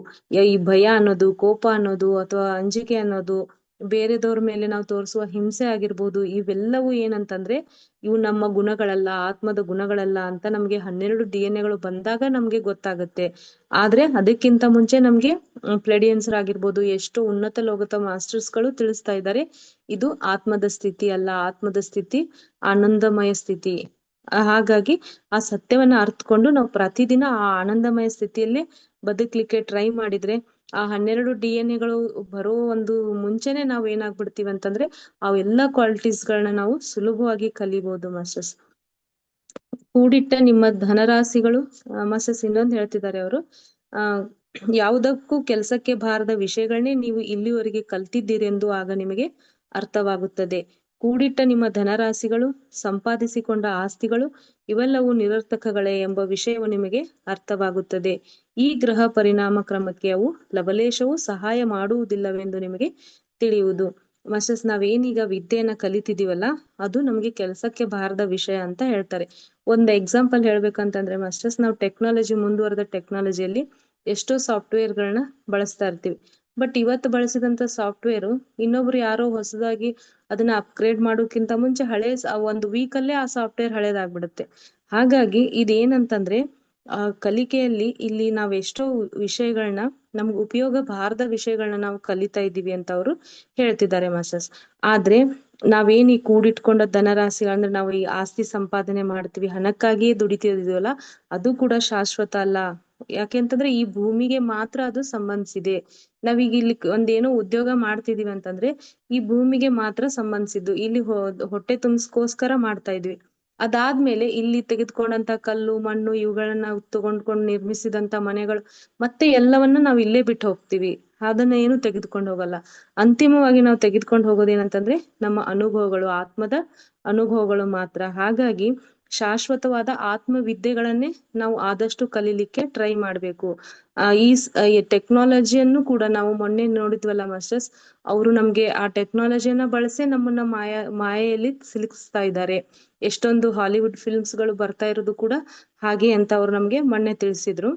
ಈ ಭಯ ಅನ್ನೋದು, ಕೋಪ ಅನ್ನೋದು, ಅಥವಾ ಅಂಜಿಕೆ ಅನ್ನೋದು ಬೇರೆದವ್ರ ಮೇಲೆ ನಾವು ತೋರಿಸುವ ಹಿಂಸೆ ಆಗಿರ್ಬೋದು, ಇವೆಲ್ಲವೂ ಏನಂತಂದ್ರೆ ಇವು ನಮ್ಮ ಗುಣಗಳಲ್ಲ, ಆತ್ಮದ ಗುಣಗಳಲ್ಲ ಅಂತ ನಮ್ಗೆ ಹನ್ನೆರಡು ಡಿ ಎನ್ ಎಗಳು ಬಂದಾಗ ನಮ್ಗೆ ಗೊತ್ತಾಗುತ್ತೆ. ಆದ್ರೆ ಅದಕ್ಕಿಂತ ಮುಂಚೆ ನಮ್ಗೆ ಪ್ಲೆಡಿಯನ್ಸರ್ ಆಗಿರ್ಬೋದು ಎಷ್ಟೋ ಉನ್ನತ ಲೋಕದ ಮಾಸ್ಟರ್ಸ್ಗಳು ತಿಳಿಸ್ತಾ ಇದ್ದಾರೆ, ಇದು ಆತ್ಮದ ಸ್ಥಿತಿ ಅಲ್ಲ, ಆತ್ಮದ ಸ್ಥಿತಿ ಆನಂದಮಯ ಸ್ಥಿತಿ. ಹಾಗಾಗಿ ಆ ಸತ್ಯವನ್ನ ಅರ್ಥಕೊಂಡು ನಾವು ಪ್ರತಿದಿನ ಆ ಆನಂದಮಯ ಸ್ಥಿತಿಯಲ್ಲಿ ಬದುಕ್ಲಿಕ್ಕೆ ಟ್ರೈ ಮಾಡಿದ್ರೆ ಆ ಹನ್ನೆರಡು ಡಿ ಎನ್ ಎಗಳು ಬರೋ ಒಂದು ಮುಂಚೆನೆ ನಾವ್ ಏನಾಗ್ಬಿಡ್ತೀವಿ ಅಂತಂದ್ರೆ ಅವೆಲ್ಲಾ ಕ್ವಾಲಿಟೀಸ್ ಗಳನ್ನ ನಾವು ಸುಲಭವಾಗಿ ಕಲಿಬಹುದು ಮಾಸ್ಟರ್ಸ್ ಕೂಡಿಟ್ಟ ನಿಮ್ಮ ಧನರಾಶಿಗಳು ಮಾಸ್ಟರ್ಸ್ ಇನ್ನೊಂದು ಹೇಳ್ತಿದ್ದಾರೆ ಅವರು. ಆ, ಯಾವುದಕ್ಕೂ ಕೆಲಸಕ್ಕೆ ಬಾರದ ವಿಷಯಗಳನ್ನೇ ನೀವು ಇಲ್ಲಿವರೆಗೆ ಕಲ್ತಿದ್ದೀರೆಂದು ಆಗ ನಿಮಗೆ ಅರ್ಥವಾಗುತ್ತದೆ. ಕೂಡಿಟ್ಟ ನಿಮ್ಮ ಧನರಾಶಿಗಳು, ಸಂಪಾದಿಸಿಕೊಂಡ ಆಸ್ತಿಗಳು, ಇವೆಲ್ಲವೂ ನಿರರ್ಥಕಗಳೇ ಎಂಬ ವಿಷಯವು ನಿಮಗೆ ಅರ್ಥವಾಗುತ್ತದೆ. ಈ ಗ್ರಹ ಪರಿಣಾಮ ಕ್ರಮಕ್ಕೆ ಅವು ಲವಲೇಶವು ಸಹಾಯ ಮಾಡುವುದಿಲ್ಲವೆಂದು ನಿಮಗೆ ತಿಳಿಯುವುದು. ಮಸಸ್ ನಾವೇನೀಗ ವಿದ್ಯೆಯನ್ನ ಕಲಿತಿದೀವಲ್ಲ ಅದು ನಮ್ಗೆ ಕೆಲಸಕ್ಕೆ ಬಾರದ ವಿಷಯ ಅಂತ ಹೇಳ್ತಾರೆ. ಒಂದ್ ಎಕ್ಸಾಂಪಲ್ ಹೇಳ್ಬೇಕಂತಂದ್ರೆ ಮಾಸ್ಟರ್ಸ್ ನಾವು ಟೆಕ್ನಾಲಜಿ, ಮುಂದುವರೆದ ಟೆಕ್ನಾಲಜಿಯಲ್ಲಿ ಎಷ್ಟೋ ಸಾಫ್ಟ್ವೇರ್ ಗಳನ್ನ ಬಳಸ್ತಾ ಇರ್ತೀವಿ. ಬಟ್ ಇವತ್ತು ಬಳಸಿದಂತ ಸಾಫ್ಟ್ವೇರ್ ಇನ್ನೊಬ್ರು ಯಾರೋ ಹೊಸದಾಗಿ ಅದನ್ನ ಅಪ್ಗ್ರೇಡ್ ಮಾಡೋಕ್ಕಿಂತ ಮುಂಚೆ ಹಳೆ ಒಂದು ವೀಕ್ ಅಲ್ಲೇ ಆ ಸಾಫ್ಟ್ವೇರ್ ಹಳೇದಾಗ್ಬಿಡುತ್ತೆ. ಹಾಗಾಗಿ ಇದೇನಂತಂದ್ರೆ, ಆ ಕಲಿಕೆಯಲ್ಲಿ ಇಲ್ಲಿ ನಾವ್ ಎಷ್ಟೋ ವಿಷಯಗಳನ್ನ ನಮ್ಗೆ ಉಪಯೋಗ ಬಾರದ ವಿಷಯಗಳನ್ನ ನಾವು ಕಲಿತಾ ಇದ್ದೀವಿ ಅಂತ ಅವರು ಹೇಳ್ತಿದ್ದಾರೆ ಮಾಸ್ಟರ್ಸ್. ಆದ್ರೆ ನಾವೇನ್ ಈ ಕೂಡಿಟ್ಕೊಂಡ ಧನರಾಶಿ, ಅಂದ್ರೆ ನಾವು ಈ ಆಸ್ತಿ ಸಂಪಾದನೆ ಮಾಡ್ತೀವಿ, ಹಣಕ್ಕಾಗಿಯೇ ದುಡಿತಿದೀವಲ್ಲ, ಅದು ಕೂಡ ಶಾಶ್ವತ ಅಲ್ಲ. ಯಾಕೆಂತಂದ್ರೆ ಈ ಭೂಮಿಗೆ ಮಾತ್ರ ಅದು ಸಂಬಂಧಿಸಿದೆ. ನಾವೀಗ ಇಲ್ಲಿ ಒಂದೇನೋ ಉದ್ಯೋಗ ಮಾಡ್ತಿದೀವಿ ಅಂತಂದ್ರೆ ಈ ಭೂಮಿಗೆ ಮಾತ್ರ ಸಂಬಂಧಿಸಿದ್ದು. ಇಲ್ಲಿ ಹೊಟ್ಟೆ ತುಂಬಿಸ್ಕೋಸ್ಕರ ಮಾಡ್ತಾ ಇದ್ವಿ. ಅದಾದ್ಮೇಲೆ ಇಲ್ಲಿ ತೆಗೆದುಕೊಂಡಂತ ಕಲ್ಲು, ಮಣ್ಣು ಇವುಗಳನ್ನ ನಾವು ತಗೊಂಡ್ಕೊಂಡು ನಿರ್ಮಿಸಿದಂತ ಮನೆಗಳು ಮತ್ತೆ ಎಲ್ಲವನ್ನ ನಾವು ಇಲ್ಲೇ ಬಿಟ್ಟು ಹೋಗ್ತೀವಿ. ಅದನ್ನ ಏನು ತೆಗೆದುಕೊಂಡು ಹೋಗಲ್ಲ. ಅಂತಿಮವಾಗಿ ನಾವು ತೆಗೆದುಕೊಂಡು ಹೋಗೋದೇನಂತಂದ್ರೆ ನಮ್ಮ ಅನುಭವಗಳು, ಆತ್ಮದ ಅನುಭವಗಳು ಮಾತ್ರ. ಹಾಗಾಗಿ ಶಾಶ್ವತವಾದ ಆತ್ಮ ವಿದ್ಯೆಗಳನ್ನೇ ನಾವು ಆದಷ್ಟು ಕಲೀಲಿಕ್ಕೆ ಟ್ರೈ ಮಾಡ್ಬೇಕು. ಈ ಟೆಕ್ನಾಲಜಿಯನ್ನು ಕೂಡ ನಾವು ಮೊನ್ನೆ ನೋಡಿದ್ವಲ್ಲ ಮಾಸ್ಟರ್ಸ್ ಅವರು ನಮ್ಗೆ ಆ ಟೆಕ್ನಾಲಜಿಯನ್ನ ಬಳಸಿ ನಮ್ಮನ್ನ ಮಾಯ, ಮಾಯೆಯಲ್ಲಿ ಸಿಲುಕಿಸ್ತಾ ಇದ್ದಾರೆ. ಎಷ್ಟೊಂದು ಹಾಲಿವುಡ್ ಫಿಲ್ಮ್ಸ್ಗಳು ಬರ್ತಾ ಇರೋದು ಕೂಡ ಹಾಗೆ ಅಂತ ಅವ್ರು ನಮ್ಗೆ ಮೊನ್ನೆ ತಿಳಿಸಿದ್ರು.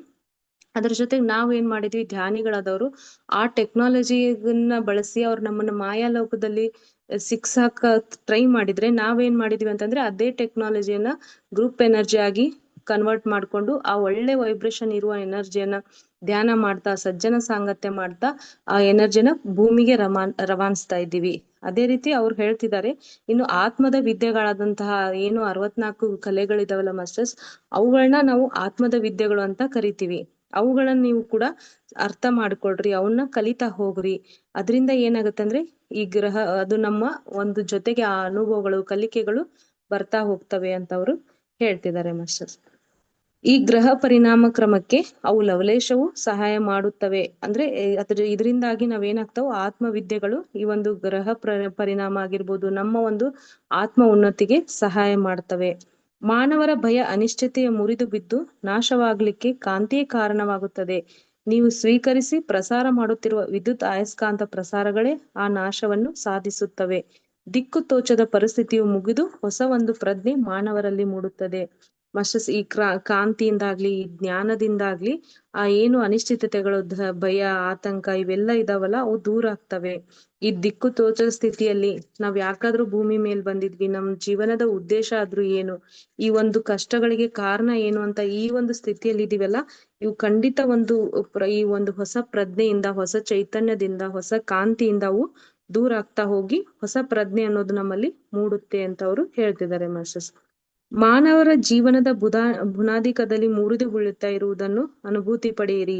ಅದ್ರ ಜೊತೆಗೆ ನಾವ್ ಏನ್ ಮಾಡಿದ್ವಿ ಧ್ಯಾನಿಗಳಾದವರು ಆ ಟೆಕ್ನಾಲಜಿನ ಬಳಸಿ ಅವ್ರು ನಮ್ಮನ್ನ ಮಾಯಾ ಲೋಕದಲ್ಲಿ ಸಿಕ್ಸಾಕ ಟ್ರೈ ಮಾಡಿದ್ರೆ ನಾವೇನ್ ಮಾಡಿದ್ವಿ ಅಂತಂದ್ರೆ ಅದೇ ಟೆಕ್ನಾಲಜಿಯನ್ನ ಗ್ರೂಪ್ ಎನರ್ಜಿ ಆಗಿ ಕನ್ವರ್ಟ್ ಮಾಡ್ಕೊಂಡು ಆ ಒಳ್ಳೆ ವೈಬ್ರೇಷನ್ ಇರುವ ಎನರ್ಜಿಯನ್ನ ಧ್ಯಾನ ಮಾಡ್ತಾ, ಸಜ್ಜನ ಸಾಂಗತ್ಯ ಮಾಡ್ತಾ ಆ ಎನರ್ಜಿನ ಭೂಮಿಗೆ ರವಾನ್ ರವಾನಿಸ್ತಾ ಇದ್ದೀವಿ. ಅದೇ ರೀತಿ ಅವ್ರು ಹೇಳ್ತಿದ್ದಾರೆ, ಇನ್ನು ಆತ್ಮದ ವಿದ್ಯೆಗಳಾದಂತಹ ಏನು ಅರವತ್ನಾಲ್ಕು ಕಲೆಗಳಿದಾವಲ್ಲ ಮಾಸ್ಟರ್ಸ್ ಅವುಗಳನ್ನ ನಾವು ಆತ್ಮದ ವಿದ್ಯೆಗಳು ಅಂತ ಕರಿತೀವಿ. ಅವುಗಳನ್ನ ನೀವು ಕೂಡ ಅರ್ಥ ಮಾಡ್ಕೊಳ್ರಿ, ಅವನ್ನ ಕಲಿತಾ ಹೋಗ್ರಿ. ಅದರಿಂದ ಏನಾಗತ್ತಂದ್ರೆ ಈ ಗ್ರಹ, ಅದು ನಮ್ಮ ಒಂದು ಜೊತೆಗೆ ಆ ಅನುಭವಗಳು, ಕಲಿಕೆಗಳು ಬರ್ತಾ ಹೋಗ್ತವೆ ಅಂತ ಅವರು ಹೇಳ್ತಿದ್ದಾರೆ ಮಾಸ್ಟರ್ಸ್ ಈ ಗ್ರಹ ಪರಿಣಾಮ ಕ್ರಮಕ್ಕೆ ಅವು ಲವಲೇಶವು ಸಹಾಯ ಮಾಡುತ್ತವೆ. ಅಂದ್ರೆ ಅದ್ರ ಇದರಿಂದಾಗಿ ನಾವೇನಾಗ್ತಾವೋ, ಆತ್ಮವಿದ್ಯೆಗಳು ಈ ಒಂದು ಗ್ರಹ ಪರಿಣಾಮ ಆಗಿರ್ಬೋದು, ನಮ್ಮ ಒಂದು ಆತ್ಮ ಉನ್ನತಿಗೆ ಸಹಾಯ ಮಾಡ್ತವೆ. ಮಾನವರ ಭಯ ಅನಿಶ್ಚಿತೆಯ ಮುರಿದು ಬಿದ್ದು ನಾಶವಾಗಲಿಕ್ಕೆ ಕಾಂತಿಯೇ ಕಾರಣವಾಗುತ್ತದೆ. ನೀವು ಸ್ವೀಕರಿಸಿ ಪ್ರಸಾರ ಮಾಡುತ್ತಿರುವ ವಿದ್ಯುತ್ ಅಯಸ್ಕಾಂತ ಪ್ರಸಾರಗಳೇ ಆ ನಾಶವನ್ನು ಸಾಧಿಸುತ್ತವೆ. ದಿಕ್ಕು ತೋಚದ ಪರಿಸ್ಥಿತಿಯು ಮುಗಿದು ಹೊಸ ಒಂದು ಪ್ರಜ್ಞೆ ಮಾನವರಲ್ಲಿ ಮೂಡುತ್ತದೆ. ಮಸ್ಟಸ್ ಈ ಕ್ರಾ ಕಾಂತಿಯಿಂದಾಗ್ಲಿ ಈ ಜ್ಞಾನದಿಂದಾಗ್ಲಿ, ಆ ಏನು ಅನಿಶ್ಚಿತತೆಗಳು ಭಯ, ಆತಂಕ ಇವೆಲ್ಲ ಇದಾವಲ್ಲ, ಅವು ದೂರ ಆಗ್ತವೆ. ಈ ದಿಕ್ಕು ತೋಚದ ಸ್ಥಿತಿಯಲ್ಲಿ ನಾವ್ ಯಾಕಾದ್ರೂ ಭೂಮಿ ಮೇಲ್ ಬಂದಿದ್ವಿ, ನಮ್ ಜೀವನದ ಉದ್ದೇಶ ಆದ್ರೂ ಏನು, ಈ ಒಂದು ಕಷ್ಟಗಳಿಗೆ ಕಾರಣ ಏನು ಅಂತ ಈ ಒಂದು ಸ್ಥಿತಿಯಲ್ಲಿ ಇದೀವಲ್ಲ, ಇವು ಖಂಡಿತ ಒಂದು ಈ ಒಂದು ಹೊಸ ಪ್ರಜ್ಞೆಯಿಂದ, ಹೊಸ ಚೈತನ್ಯದಿಂದ, ಹೊಸ ಕಾಂತಿಯಿಂದ ಅವು ದೂರ ಆಗ್ತಾ ಹೋಗಿ, ಹೊಸ ಪ್ರಜ್ಞೆ ಅನ್ನೋದು ನಮ್ಮಲ್ಲಿ ಮೂಡುತ್ತೆ ಅಂತ ಅವರು ಹೇಳ್ತಿದ್ದಾರೆ ಮಾಸ್ಟರ್ಸ್ ಮಾನವರ ಜೀವನದ ಬುಧಾ, ಬುನಾದಿಕದಲ್ಲಿ ಮುರಿದು ಬೀಳುತ್ತಾ ಇರುವುದನ್ನು ಅನುಭೂತಿ ಪಡೆಯಿರಿ.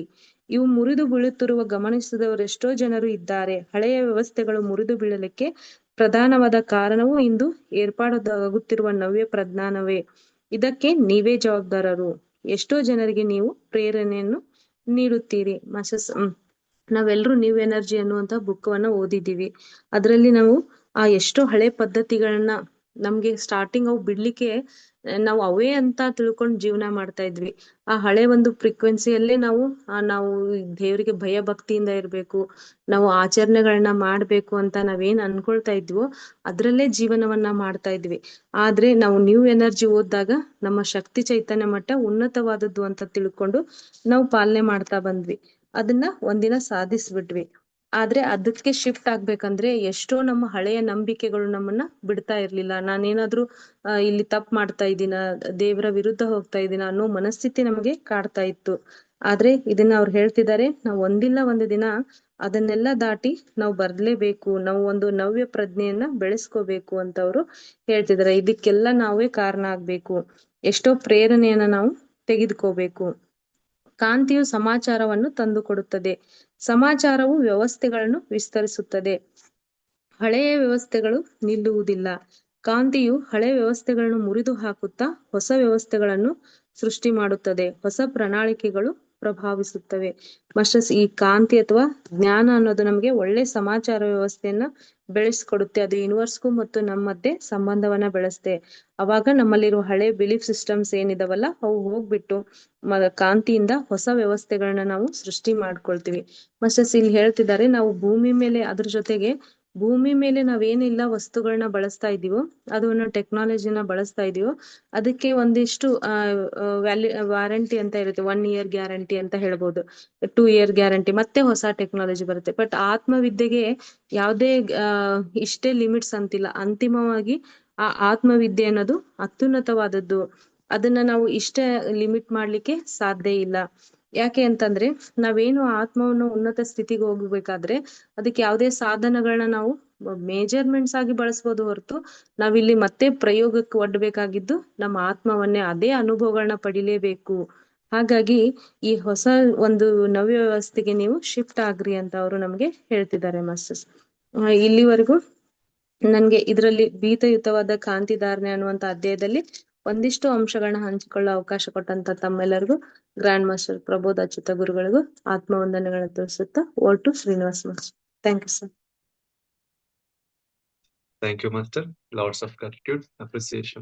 ಇವು ಮುರಿದು ಬೀಳುತ್ತಿರುವ ಗಮನಿಸಿದವರೆಷ್ಟೋ ಜನರು ಇದ್ದಾರೆ. ಹಳೆಯ ವ್ಯವಸ್ಥೆಗಳು ಮುರಿದು ಬೀಳಲಿಕ್ಕೆ ಪ್ರಧಾನವಾದ ಕಾರಣವು ಇಂದು ಏರ್ಪಾಡಾಗುತ್ತಿರುವ ನವ್ಯ ಪ್ರಜ್ಞಾನವೇ. ಇದಕ್ಕೆ ನೀವೇ ಜವಾಬ್ದಾರರು. ಎಷ್ಟೋ ಜನರಿಗೆ ನೀವು ಪ್ರೇರಣೆಯನ್ನು ನೀಡುತ್ತೀರಿ. ಮಾಸ್ಟರ್ಸ್ ನಾವೆಲ್ಲರೂ ನ್ಯೂ ಎನರ್ಜಿ ಅನ್ನುವಂತ ಬುಕ್ವನ್ನ ಓದಿದ್ದೀವಿ. ಅದರಲ್ಲಿ ನಾವು ಆ ಎಷ್ಟೋ ಹಳೆ ಪದ್ಧತಿಗಳನ್ನ ನಮ್ಗೆ ಸ್ಟಾರ್ಟಿಂಗ್ ಅವು ಬಿಡ್ಲಿಕ್ಕೆ ನಾವು ಅವೇ ಅಂತ ತಿಳ್ಕೊಂಡು ಜೀವನ ಮಾಡ್ತಾ ಇದ್ವಿ. ಆ ಹಳೆ ಒಂದು ಫ್ರೀಕ್ವೆನ್ಸಿಯಲ್ಲೇ ನಾವು ನಾವು ದೇವರಿಗೆ ಭಯ ಭಕ್ತಿಯಿಂದ ಇರ್ಬೇಕು, ನಾವು ಆಚರಣೆಗಳನ್ನ ಮಾಡ್ಬೇಕು ಅಂತ ನಾವೇನ್ ಅನ್ಕೊಳ್ತಾ ಇದ್ವೋ, ಅದ್ರಲ್ಲೇ ಜೀವನವನ್ನ ಮಾಡ್ತಾ ಇದ್ವಿ. ಆದ್ರೆ ನಾವು ನ್ಯೂ ಎನರ್ಜಿ ಓದ್ದಾಗ ನಮ್ಮ ಶಕ್ತಿ ಚೈತನ್ಯ ಮಟ್ಟ ಉನ್ನತವಾದದ್ದು ಅಂತ ತಿಳ್ಕೊಂಡು ನಾವು ಪಾಲನೆ ಮಾಡ್ತಾ ಬಂದ್ವಿ. ಅದನ್ನ ಒಂದಿನ ಸಾಧಿಸ್ಬಿಟ್ವಿ. ಆದ್ರೆ ಅದಕ್ಕೆ ಶಿಫ್ಟ್ ಆಗ್ಬೇಕಂದ್ರೆ ಎಷ್ಟೋ ನಮ್ಮ ಹಳೆಯ ನಂಬಿಕೆಗಳು ನಮ್ಮನ್ನ ಬಿಡ್ತಾ ಇರ್ಲಿಲ್ಲ. ನಾನೇನಾದ್ರೂ ಇಲ್ಲಿ ತಪ್ಪು ಮಾಡ್ತಾ ಇದ್ದೀನ, ದೇವರ ವಿರುದ್ಧ ಹೋಗ್ತಾ ಇದ್ದೀನ ಅನ್ನೋ ಮನಸ್ಥಿತಿ ನಮಗೆ ಕಾಡ್ತಾ ಇತ್ತು. ಆದ್ರೆ ಇದನ್ನ ಅವ್ರು ಹೇಳ್ತಿದ್ದಾರೆ, ನಾವು ಒಂದಿಲ್ಲ ಒಂದು ದಿನ ಅದನ್ನೆಲ್ಲ ದಾಟಿ ನಾವು ಬರ್ಲೇಬೇಕು, ನಾವು ಒಂದು ನವ್ಯ ಪ್ರಜ್ಞೆಯನ್ನ ಬೆಳೆಸ್ಕೋಬೇಕು ಅಂತ ಅವರು ಹೇಳ್ತಿದ್ದಾರೆ. ಇದಕ್ಕೆಲ್ಲ ನಾವೇ ಕಾರಣ ಆಗ್ಬೇಕು. ಎಷ್ಟೋ ಪ್ರೇರಣೆಯನ್ನ ನಾವು ತೆಗೆದುಕೋಬೇಕು. ಕಾಂತಿಯು ಸಮಾಚಾರವನ್ನು ತಂದುಕೊಡುತ್ತದೆ. ಸಮಾಚಾರವು ವ್ಯವಸ್ಥೆಗಳನ್ನು ವಿಸ್ತರಿಸುತ್ತದೆ. ಹಳೆಯ ವ್ಯವಸ್ಥೆಗಳು ನಿಲ್ಲುವುದಿಲ್ಲ. ಕಾಂತಿಯು ಹಳೆ ವ್ಯವಸ್ಥೆಗಳನ್ನು ಮುರಿದು ಹಾಕುತ್ತಾ ಹೊಸ ವ್ಯವಸ್ಥೆಗಳನ್ನು ಸೃಷ್ಟಿ ಮಾಡುತ್ತದೆ. ಹೊಸ ಪ್ರಣಾಳಿಕೆಗಳು ಪ್ರಭಾವಿಸುತ್ತವೆ. ಮಸ್ಟರ್ಸ್, ಈ ಕಾಂತಿ ಅಥವಾ ಜ್ಞಾನ ಅನ್ನೋದು ನಮಗೆ ಒಳ್ಳೆ ಸಮಾಚಾರ ವ್ಯವಸ್ಥೆಯನ್ನ ಬೆಳೆಸ್ಕೊಡುತ್ತೆ. ಅದು ಯೂನಿವರ್ಸ್ಗೂ ಮತ್ತು ನಮ್ಮ ಮಧ್ಯೆ ಸಂಬಂಧವನ್ನ ಬೆಳೆಸ್ತೆ ಅವಾಗ ನಮ್ಮಲ್ಲಿರುವ ಹಳೆ ಬಿಲೀಫ್ ಸಿಸ್ಟಮ್ಸ್ ಏನಿದಾವಲ್ಲ, ಅವು ಹೋಗ್ಬಿಟ್ಟು ಕಾಂತಿಯಿಂದ ಹೊಸ ವ್ಯವಸ್ಥೆಗಳನ್ನ ನಾವು ಸೃಷ್ಟಿ ಮಾಡ್ಕೊಳ್ತೀವಿ. ಮಸ್ಟರ್ಸ್, ಇಲ್ಲಿ ಹೇಳ್ತಿದ್ದಾರೆ, ನಾವು ಭೂಮಿ ಮೇಲೆ ಅದ್ರ ಜೊತೆಗೆ ಭೂಮಿ ಮೇಲೆ ನಾವೇನೆಲ್ಲ ವಸ್ತುಗಳನ್ನ ಬಳಸ್ತಾ ಇದೀವೋ ಅದನ್ನ ಟೆಕ್ನಾಲಜಿನ ಬಳಸ್ತಾ ಇದೀವೋ ಅದಕ್ಕೆ ಒಂದಿಷ್ಟು ವ್ಯಾಲ್ಯೂ ವಾರಂಟಿ ಅಂತ ಇರುತ್ತೆ ಒನ್ ಇಯರ್ ಗ್ಯಾರಂಟಿ ಅಂತ ಹೇಳ್ಬೋದು ಟೂ ಇಯರ್ ಗ್ಯಾರಂಟಿ ಮತ್ತೆ ಹೊಸ ಟೆಕ್ನಾಲಜಿ ಬರುತ್ತೆ. ಬಟ್ ಆತ್ಮವಿದ್ಯೆಗೆ ಯಾವುದೇ ಇಷ್ಟೇ ಲಿಮಿಟ್ಸ್ ಅಂತಿಲ್ಲ. ಅಂತಿಮವಾಗಿ ಆ ಆತ್ಮವಿದ್ಯೆ ಅನ್ನೋದು ಅತ್ಯುನ್ನತವಾದದ್ದು. ಅದನ್ನ ನಾವು ಇಷ್ಟೇ ಲಿಮಿಟ್ ಮಾಡ್ಲಿಕ್ಕೆ ಸಾಧ್ಯ ಇಲ್ಲ. ಯಾಕೆ ಅಂತಂದ್ರೆ ನಾವೇನು ಆತ್ಮವನ್ನು ಉನ್ನತ ಸ್ಥಿತಿಗೆ ಹೋಗ್ಬೇಕಾದ್ರೆ ಅದಕ್ಕೆ ಯಾವುದೇ ಸಾಧನಗಳನ್ನ ನಾವು ಮೇಜರ್ಮೆಂಟ್ಸ್ ಆಗಿ ಬಳಸ್ಬೋದು ಹೊರತು ನಾವಿಲ್ಲಿ ಮತ್ತೆ ಪ್ರಯೋಗಕ್ಕೆ ಒಡ್ಬೇಕಾಗಿದ್ದು ನಮ್ಮ ಆತ್ಮವನ್ನೇ ಅದೇ ಅನುಭವಗಳನ್ನ ಪಡಿಲೇಬೇಕು. ಹಾಗಾಗಿ ಈ ಹೊಸ ಒಂದು ನವ್ಯ ವ್ಯವಸ್ಥೆಗೆ ನೀವು ಶಿಫ್ಟ್ ಆಗ್ರಿ ಅಂತ ಅವರು ನಮ್ಗೆ ಹೇಳ್ತಿದ್ದಾರೆ ಮಾಸ್ಟರ್ಸ್. ಇಲ್ಲಿವರೆಗೂ ನನ್ಗೆ ಇದರಲ್ಲಿ ಭೀತಯುತವಾದ ಕಾಂತಿಧಾರಣೆ ಅನ್ನುವಂತ ಅಧ್ಯಾಯದಲ್ಲಿ ಒಂದಿಷ್ಟು ಅಂಶಗಳನ್ನ ಹಂಚಿಕೊಳ್ಳೋ ಅವಕಾಶ ಕೊಟ್ಟಂತ ತಮ್ಮೆಲ್ಲರಿಗೂ ಗ್ರ್ಯಾಂಡ್ ಮಾಸ್ಟರ್ ಪ್ರಬೋಧ ಅಚ್ಯುತ ಗುರುಗಳಿಗೂ ಆತ್ಮ ವಂದನೆಗಳನ್ನ ತಿಳಿಸುತ್ತಾ over to Srinivas master. Thank you sir thank you master Lots of gratitude, appreciation.